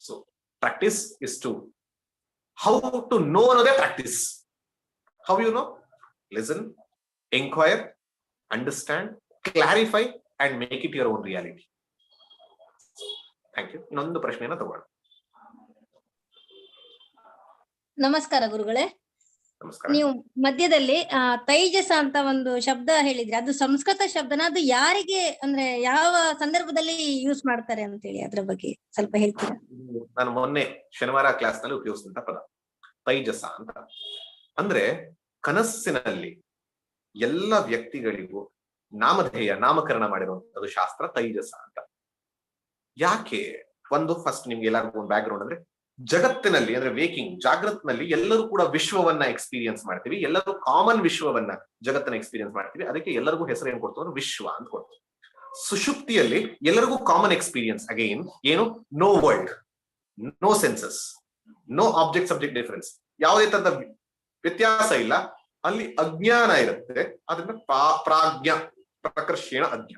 So practice is to how to know ಅನ್ನೋದೇ practice how you know listen enquire understand clarify and make it your own reality thank you ಇನ್ನೊಂದು ಪ್ರಶ್ನೆಯನ್ನ ತಗೋಣ. ನಮಸ್ಕಾರ ಗುರುಗಳೇ. ನಮಸ್ಕಾರ. ನೀವು ಮಧ್ಯದಲ್ಲಿ ತೈಜಸ ಅಂತ ಒಂದು ಶಬ್ದ ಹೇಳಿದ್ರೆ. ಅದು ಸಂಸ್ಕೃತ ಶಬ್ದನ ಅದು ಯಾರಿಗೆ ಅಂದ್ರೆ ಯಾವ ಸಂದರ್ಭದಲ್ಲಿ ಯೂಸ್ ಮಾಡ್ತಾರೆ ಅಂತ ಹೇಳಿ ಅದ್ರ ಬಗ್ಗೆ ಸ್ವಲ್ಪ ಹೇಳ್ತೀರಾ? ನಾನು ಮೊನ್ನೆ ಶನಿವಾರ ಕ್ಲಾಸ್ನಲ್ಲಿ ಉಪಯೋಗಿಸಿದಂತ ಪದ. ತೈಜಸ ಅಂತ. ಅಂದ್ರೆ ಕನಸಿನಲ್ಲಿ ಎಲ್ಲ ವ್ಯಕ್ತಿಗಳಿಗೂ ನಾಮಧೇಯ ನಾಮಕರಣ ಮಾಡಿರುವಂತದ್ದು ಶಾಸ್ತ್ರ ತೈಜಸ ಅಂತ. ಯಾಕೆ? ಒಂದು ಫಸ್ಟ್ ನಿಮ್ಗೆ ಎಲ್ಲರಿಗೂ ಒಂದು ಬ್ಯಾಕ್ ಗ್ರೌಂಡ್ ಅಂದ್ರೆ ಜಗತ್ತಿನಲ್ಲಿ, ಅಂದ್ರೆ ವೇಕಿಂಗ್ ಜಾಗೃತ್ನಲ್ಲಿ ಎಲ್ಲರೂ ಕೂಡ ವಿಶ್ವವನ್ನ ಎಕ್ಸ್ಪೀರಿಯನ್ಸ್ ಮಾಡ್ತೀವಿ. ಎಲ್ಲರೂ ಕಾಮನ್ ವಿಶ್ವವನ್ನ ಜಗತ್ತನ್ನ ಎಕ್ಸ್ಪೀರಿಯನ್ಸ್ ಮಾಡ್ತೀವಿ. ಅದಕ್ಕೆ ಎಲ್ಲರಿಗೂ ಹೆಸರು ಏನ್ ಅಂದ್ರೆ ವಿಶ್ವ ಅಂತ ಕೊಡ್ತೀವಿ. ಸುಷುಪ್ತಿಯಲ್ಲಿ ಎಲ್ಲರಿಗೂ ಕಾಮನ್ ಎಕ್ಸ್ಪೀರಿಯನ್ಸ್ ಅಗೈನ್ ಏನು? No world no senses no object subject difference ಯಾವುದೇ ತರದ ವ್ಯತ್ಯಾಸ ಇಲ್ಲ. ಅಲ್ಲಿ ಅಜ್ಞಾನ ಇರುತ್ತೆ. ಅದನ್ನ ಪ್ರಾ- ಪ್ರಾಜ್ಞ, ಪ್ರಕರ್ಷೇಣ ಅಜ್ಞ.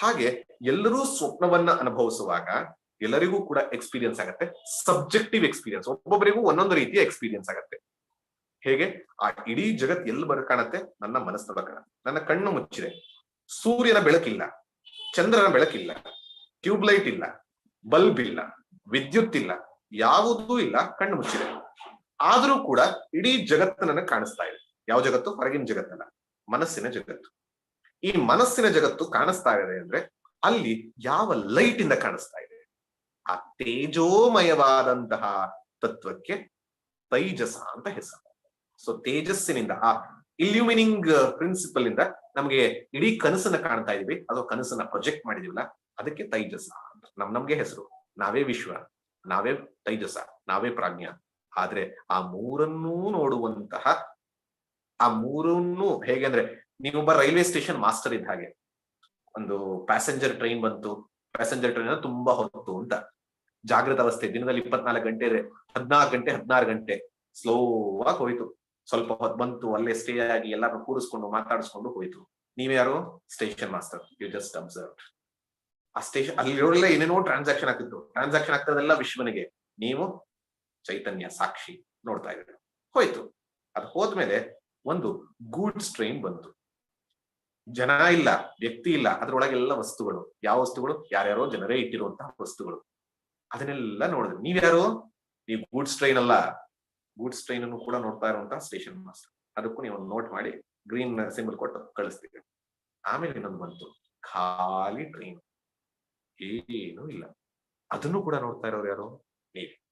ಹಾಗೆ ಎಲ್ಲರೂ ಸ್ವಪ್ನವನ್ನ ಅನುಭವಿಸುವಾಗ ಎಲ್ಲರಿಗೂ ಕೂಡ ಎಕ್ಸ್ಪೀರಿಯನ್ಸ್ ಆಗತ್ತೆ. ಸಬ್ಜೆಕ್ಟಿವ್ ಎಕ್ಸ್ಪೀರಿಯನ್ಸ್ ಒಬ್ಬೊಬ್ಬರಿಗೂ ಒಂದೊಂದು ರೀತಿಯ ಎಕ್ಸ್ಪೀರಿಯನ್ಸ್ ಆಗತ್ತೆ. ಹೇಗೆ? ಆ ಇಡೀ ಜಗತ್ ಎಲ್ಲಿ ಬರ ಕಾಣತ್ತೆ? ನನ್ನ ಮನಸ್ಸೊಳಗೆ ಕಾಣತ್ತೆ ನನ್ನ ಕಣ್ಣು ಮುಚ್ಚಿದೆ. ಸೂರ್ಯನ ಬೆಳಕಿಲ್ಲ. ಚಂದ್ರನ ಬೆಳಕಿಲ್ಲ. ಟ್ಯೂಬ್ ಲೈಟ್ ಇಲ್ಲ. ಬಲ್ಬ್ ಇಲ್ಲ. ವಿದ್ಯುತ್ ಇಲ್ಲ. ಯಾವುದೂ ಇಲ್ಲ. ಕಣ್ಣು ಮುಚ್ಚಿದೆ. ಆದರೂ ಕೂಡ ಇಡೀ ಜಗತ್ತು ನನಗೆ ಕಾಣಿಸ್ತಾ ಇದೆ. ಯಾವ ಜಗತ್ತು? ಹೊರಗಿನ ಜಗತ್ತಲ್ಲ. ಮನಸ್ಸಿನ ಜಗತ್ತು. ಈ ಮನಸ್ಸಿನ ಜಗತ್ತು ಕಾಣಿಸ್ತಾ ಇದೆ ಅಂದ್ರೆ ಅಲ್ಲಿ ಯಾವ ಲೈಟ್ ಇಂದ ಕಾಣಿಸ್ತಾ ಆ ತೇಜೋಮಯವಾದಂತಹ ತತ್ವಕ್ಕೆ ತೈಜಸ ಅಂತ ಹೆಸರು. ಸೊ ತೇಜಸ್ಸಿನಿಂದ, ಆ ಇಲ್ಯೂಮಿನಿಂಗ್ ಪ್ರಿನ್ಸಿಪಲ್ ಇಂದ ನಮಗೆ ಇಡೀ ಕನಸನ್ನ ಕಾಣ್ತಾ ಇದೀವಿ. ಅದು ಕನಸನ್ನ ಪ್ರೊಜೆಕ್ಟ್ ಮಾಡಿದೀವಲ್ಲ, ಅದಕ್ಕೆ ತೈಜಸ ಅಂತ. ನಮ್ ನಮ್ಗೆ ಹೆಸರು. ನಾವೇ ವಿಶ್ವ, ನಾವೇ ತೈಜಸ, ನಾವೇ ಪ್ರಾಜ್ಞ. ಆದ್ರೆ ಆ ಮೂರನ್ನೂ ನೋಡುವಂತಹ, ಆ ಮೂರನ್ನೂ ಹೇಗೆ ಅಂದ್ರೆ, ನೀವೊಬ್ಬ ರೈಲ್ವೆ ಸ್ಟೇಷನ್ ಮಾಸ್ಟರ್ ಇದ್ದ ಹಾಗೆ. ಒಂದು ಪ್ಯಾಸೆಂಜರ್ ಟ್ರೈನ್ ಬಂತು ಪ್ಯಾಸೆಂಜರ್ ಟ್ರೈನ್ ತುಂಬಾ ಹೊತ್ತು ಅಂತ. ಜಾಗೃತ ಅವಸ್ಥೆ, ದಿನದಲ್ಲಿ ಇಪ್ಪತ್ನಾಲ್ಕು ಗಂಟೆ ಹದಿನಾರು ಗಂಟೆ ಹದಿನಾರು ಗಂಟೆ ಸ್ಲೋ ಆಗಿ ಹೋಯ್ತು. ಸ್ವಲ್ಪ ಹೊತ್ತು ಬಂತು, ಅಲ್ಲೇ ಸ್ಟೇ ಆಗಿ ಎಲ್ಲಾರು ಕೂರಿಸ್ಕೊಂಡು ಮಾತಾಡಿಸ್ಕೊಂಡು ಹೋಯ್ತು. ನೀವ್ಯಾರು station master you just observe ಆ ಸ್ಟೇಷನ್ ಅಲ್ಲಿರೋಲ್ಲ ಏನೇನೋ ಟ್ರಾನ್ಸಾಕ್ಷನ್ ಆಗ್ತಿತ್ತು. ಟ್ರಾನ್ಸಾಕ್ಷನ್ ಆಗ್ತದೆಲ್ಲ ವಿಶ್ವನಿಗೆ. ನೀವು ಚೈತನ್ಯ ಸಾಕ್ಷಿ ನೋಡ್ತಾ ಇದ್ರೆ ಹೋಯ್ತು. ಅದು ಹೋದ್ಮೇಲೆ ಒಂದು ಗೂಡ್ಸ್ ಟ್ರೈನ್ ಬಂತು. ಜನ ಇಲ್ಲ, ವ್ಯಕ್ತಿ ಇಲ್ಲ, ಅದ್ರೊಳಗೆಲ್ಲ ವಸ್ತುಗಳು. ಯಾವ ವಸ್ತುಗಳು? ಯಾರ್ಯಾರೋ ಜನರೇ ಇಟ್ಟಿರುವಂತಹ ವಸ್ತುಗಳು. ಅದನ್ನೆಲ್ಲ ನೋಡಿದ್ರಿ. ನೀವ್ಯಾರು? ನೀವು ಗೂಡ್ಸ್ ಟ್ರೈನ್ ಅಲ್ಲ. ಗೂಡ್ಸ್ ಟ್ರೈನ್ ಅನ್ನು ಕೂಡ ನೋಡ್ತಾ ಇರುವಂತಹ ಸ್ಟೇಷನ್ ಮಾಸ್ಟರ್. ಅದಕ್ಕೂ ನೀವು ನೋಟ್ ಮಾಡಿ ಗ್ರೀನ್ ಸಿಂಬಲ್ ಕೊಟ್ಟು ಕಳಿಸ್ತೀವಿ. ಆಮೇಲೆ ಇನ್ನೊಂದು ಬಂತು. ಖಾಲಿ ಟ್ರೈನ್ ಏನೂ ಇಲ್ಲ. ಅದನ್ನು ಕೂಡ ನೋಡ್ತಾ ಇರೋರು ಯಾರು? ನೀವು.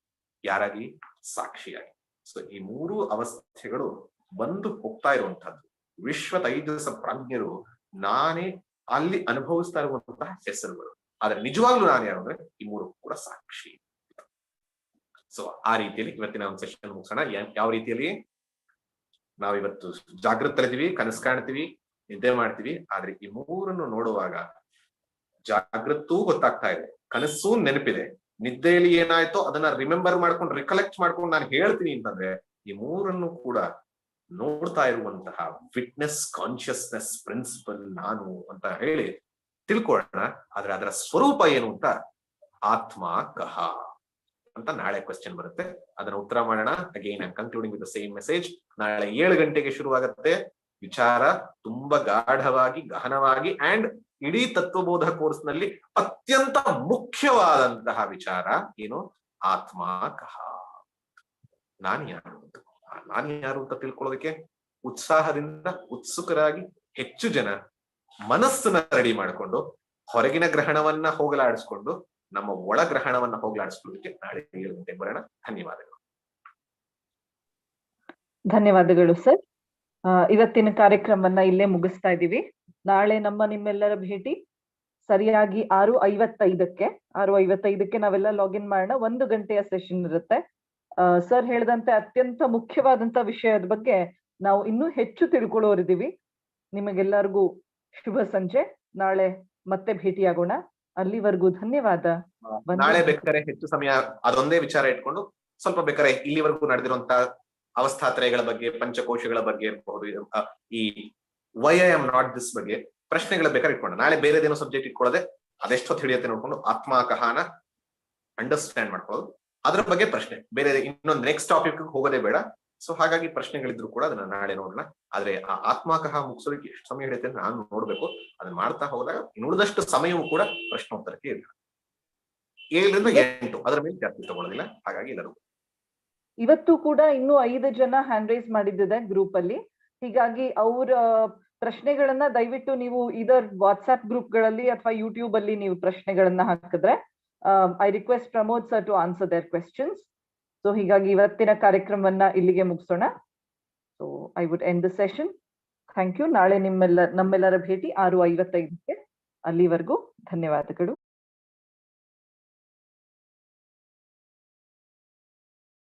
ಯಾರಾಗಿ? ಸಾಕ್ಷಿಯಾಗಿ. ಸೊ ಈ ಮೂರು ಅವಸ್ಥೆಗಳು ಬಂದು ಹೋಗ್ತಾ ಇರುವಂತಹದ್ದು ವಿಶ್ವ ತೈಜಸ ಪ್ರಾಜ್ಞರು ನಾನೇ ಅಲ್ಲಿ ಅನುಭವಿಸ್ತಾ ಇರುವಂತಹ ಹೆಸರುಗಳು. ಆದ್ರೆ ನಿಜವಾಗ್ಲೂ ನಾನು ಯಾರು ಅಂದ್ರೆ ಈ ಮೂರು ಕೂಡ ಸಾಕ್ಷಿ ಸೊ ಆ ರೀತಿಯಲ್ಲಿ ಇವತ್ತಿನ ಒಂದು ಸೆಷನ್ ಮುಗಿಸೋಣ. ಯಾವ ರೀತಿಯಲ್ಲಿ? ನಾವಿವತ್ತು ಜಾಗೃತಲ್ಲಿದ್ದೀವಿ ಕನಸು ಕಾಣ್ತೀವಿ, ನಿದ್ದೆ ಮಾಡ್ತೀವಿ. ಆದ್ರೆ ಈ ಮೂರನ್ನು ನೋಡುವಾಗ ಜಾಗೃತೂ ಗೊತ್ತಾಗ್ತಾ ಇದೆ. ಕನಸು ನೆನಪಿದೆ. ನಿದ್ದೆಯಲ್ಲಿ ಏನಾಯ್ತೋ ಅದನ್ನ ರಿಮೆಂಬರ್ ಮಾಡ್ಕೊಂಡು ರಿಕಲೆಕ್ಟ್ ಮಾಡ್ಕೊಂಡು ನಾನು ಹೇಳ್ತೀನಿ ಅಂತಂದ್ರೆ ಈ ಮೂರನ್ನು ಕೂಡ ನೋಡ್ತಾ ಇರುವಂತಹ ಫಿಟ್ನೆಸ್ ಕಾನ್ಶಿಯಸ್ನೆಸ್ ಪ್ರಿನ್ಸಿಪಲ್ ನಾನು ಅಂತ ಹೇಳಿ ತಿಳ್ಕೊಳ್ಳೋಣ ಆದ್ರೆ ಅದರ ಸ್ವರೂಪ ಏನು ಅಂತ ಆತ್ಮ ಕಹ ಅಂತ ನಾಳೆ ಕ್ವಶನ್ ಬರುತ್ತೆ. ಅದನ್ನ ಉತ್ತರ ಮಾಡೋಣ. Again I concluding with same message ನಾಳೆ ಏಳು ಗಂಟೆಗೆ ಶುರುವಾಗುತ್ತೆ. ವಿಚಾರ ತುಂಬಾ ಗಾಢವಾಗಿ, ಗಹನವಾಗಿ ಅಂಡ್ ಇಡೀ ತತ್ವಬೋಧ ಕೋರ್ಸ್ನಲ್ಲಿ ಅತ್ಯಂತ ಮುಖ್ಯವಾದಂತಹ ವಿಚಾರ ಏನು? ಆತ್ಮ ಕಹ ನಾನು ಯಾರು ಅಂತ? ನಾನು ನಾನ್ ಯಾರು ಅಂತ ತಿಳ್ಕೊಳ್ಳೋದಕ್ಕೆ ಉತ್ಸಾಹದಿಂದ, ಉತ್ಸುಕರಾಗಿ ಹೆಚ್ಚು ಜನ ಮನಸ್ಸನ್ನ ರೆಡಿ ಮಾಡಿಕೊಂಡು, ಹೊರಗಿನ ಗ್ರಹಣವನ್ನ ಹೋಗಲಾಡಿಸ್ಕೊಂಡು, ನಮ್ಮ ಒಳ ಗ್ರಹಣವನ್ನ ಹೋಗಲಾಡಿಸ್ಕೊಳ್ಳೋದಕ್ಕೆ ನಾಳೆ ಏಳು ಬರೋಣ. ಧನ್ಯವಾದಗಳು. ಧನ್ಯವಾದಗಳು ಸರ್. ಇವತ್ತಿನ ಕಾರ್ಯಕ್ರಮವನ್ನ ಇಲ್ಲೇ ಮುಗಿಸ್ತಾ ಇದ್ದೀವಿ ನಾಳೆ ನಮ್ಮ ನಿಮ್ಮೆಲ್ಲರ ಭೇಟಿ ಸರಿಯಾಗಿ ಆರು ಐವತ್ತೈದಕ್ಕೆ. ಆರು ಐವತ್ತೈದಕ್ಕೆ ನಾವೆಲ್ಲ ಲಾಗಿನ್ ಮಾಡೋಣ. ಒಂದು ಗಂಟೆಯ ಸೆಷನ್ ಇರುತ್ತೆ. ಸರ್ ಹೇಳಿದಂತೆ ಅತ್ಯಂತ ಮುಖ್ಯವಾದಂತ ವಿಷಯದ ಬಗ್ಗೆ ನಾವು ಇನ್ನೂ ಹೆಚ್ಚು ತಿಳ್ಕೊಳ್ಳೋರಿದ್ದೀವಿ. ನಿಮಗೆಲ್ಲರಿಗೂ ಶುಭ ಸಂಜೆ. ನಾಳೆ ಮತ್ತೆ ಭೇಟಿಯಾಗೋಣ. ಅಲ್ಲಿವರೆಗೂ ಧನ್ಯವಾದ. ನಾಳೆ ಬೇಕಾದ್ರೆ ಹೆಚ್ಚು ಸಮಯ ಅದೊಂದೇ ವಿಚಾರ ಇಟ್ಕೊಂಡು ಸ್ವಲ್ಪ ಬೇಕಾದ್ರೆ ಇಲ್ಲಿವರೆಗೂ ನಡೆದಿರುವಂತ ಅವಸ್ಥಾತ್ರಯಗಳ ಬಗ್ಗೆ ಪಂಚಕೋಶಗಳ ಬಗ್ಗೆ ಇರಬಹುದು ಈ why I am not this ಬಗ್ಗೆ ಪ್ರಶ್ನೆಗಳ ಬೇಕಾದ್ರೆ ಇಟ್ಕೊಂಡು ನಾಳೆ ಬೇರೆದೇನೋ ಸಬ್ಜೆಕ್ಟ್ ಇಟ್ಕೊಳ್ಳದೆ ಅದೆಷ್ಟೊತ್ತು ಹಿಡಿಯುತ್ತೆ ನೋಡ್ಕೊಂಡು ಆತ್ಮಾಕಹಾನ ಅಂಡರ್ಸ್ಟ್ಯಾಂಡ್ ಮಾಡ್ಕೊಳ್ಳೋದು. ಅದ್ರ ಬಗ್ಗೆ ಪ್ರಶ್ನೆ. ಬೇರೆ ಇನ್ನೊಂದು ನೆಕ್ಸ್ಟ್ ಟಾಪಿಕ್ ಹೋಗೋದೇ ಬೇಡ. ಸೊ ಹಾಗಾಗಿ ಪ್ರಶ್ನೆಗಳಿದ್ರು ಕೂಡ ಅದನ್ನ ನಾಳೆ ನೋಡೋಣ. ಆದ್ರೆ ಆ ಆತ್ಮಾಕಹ ಮುಗಿಸೋದಕ್ಕೆ ಎಷ್ಟು ಸಮಯ ಹಿಡಿಯುತ್ತೆ ಅಂತ ನಾನು ನೋಡ್ಬೇಕು. ಅದನ್ನ ಮಾಡ್ತಾ ಹೋದಾಗ ಇನ್ನುಳಿದಷ್ಟು ಸಮಯವೂ ಕೂಡ ಪ್ರಶ್ನೋತ್ತರಕ್ಕೆ ಇಲ್ಲ ಏಳರಿಂದ ಎಂಟು ಅದರ ಮೇಲೆ ಜಾಸ್ತಿ ತಗೊಳ್ಳೋದಿಲ್ಲ. ಹಾಗಾಗಿ ಎಲ್ಲರೂ ಇವತ್ತು ಕೂಡ ಇನ್ನು ಐದು ಜನ ಹ್ಯಾಂಡ್ ರೈಸ್ ಮಾಡಿದ್ದಿದೆ ಗ್ರೂಪ್ ಅಲ್ಲಿ. ಹೀಗಾಗಿ ಅವರ ಪ್ರಶ್ನೆಗಳನ್ನ ದಯವಿಟ್ಟು ನೀವು ಇದರ್ ವಾಟ್ಸ್ಆಪ್ ಗ್ರೂಪ್ಗಳಲ್ಲಿ ಅಥವಾ ಯೂಟ್ಯೂಬ್ ಅಲ್ಲಿ ನೀವು ಪ್ರಶ್ನೆಗಳನ್ನ ಹಾಕಿದ್ರೆ I request Pramod sir to answer their questions so ಹೀಗಾಗಿ ಇವತ್ತಿನ ಕಾರ್ಯಕ್ರಮವನ್ನ ಇಲ್ಲಿಗೆ ಮುಗಿಸೋಣ. So I would end the session thank you ನಾಳೆ ನಿಮ್ಮೆಲ್ಲ, ನಮ್ಮೆಲ್ಲರ ಭೇಟಿ ಆರು ಐವತ್ತೈದಕ್ಕೆ ಅಲ್ಲಿವರೆಗೂ. ಧನ್ಯವಾದಗಳು.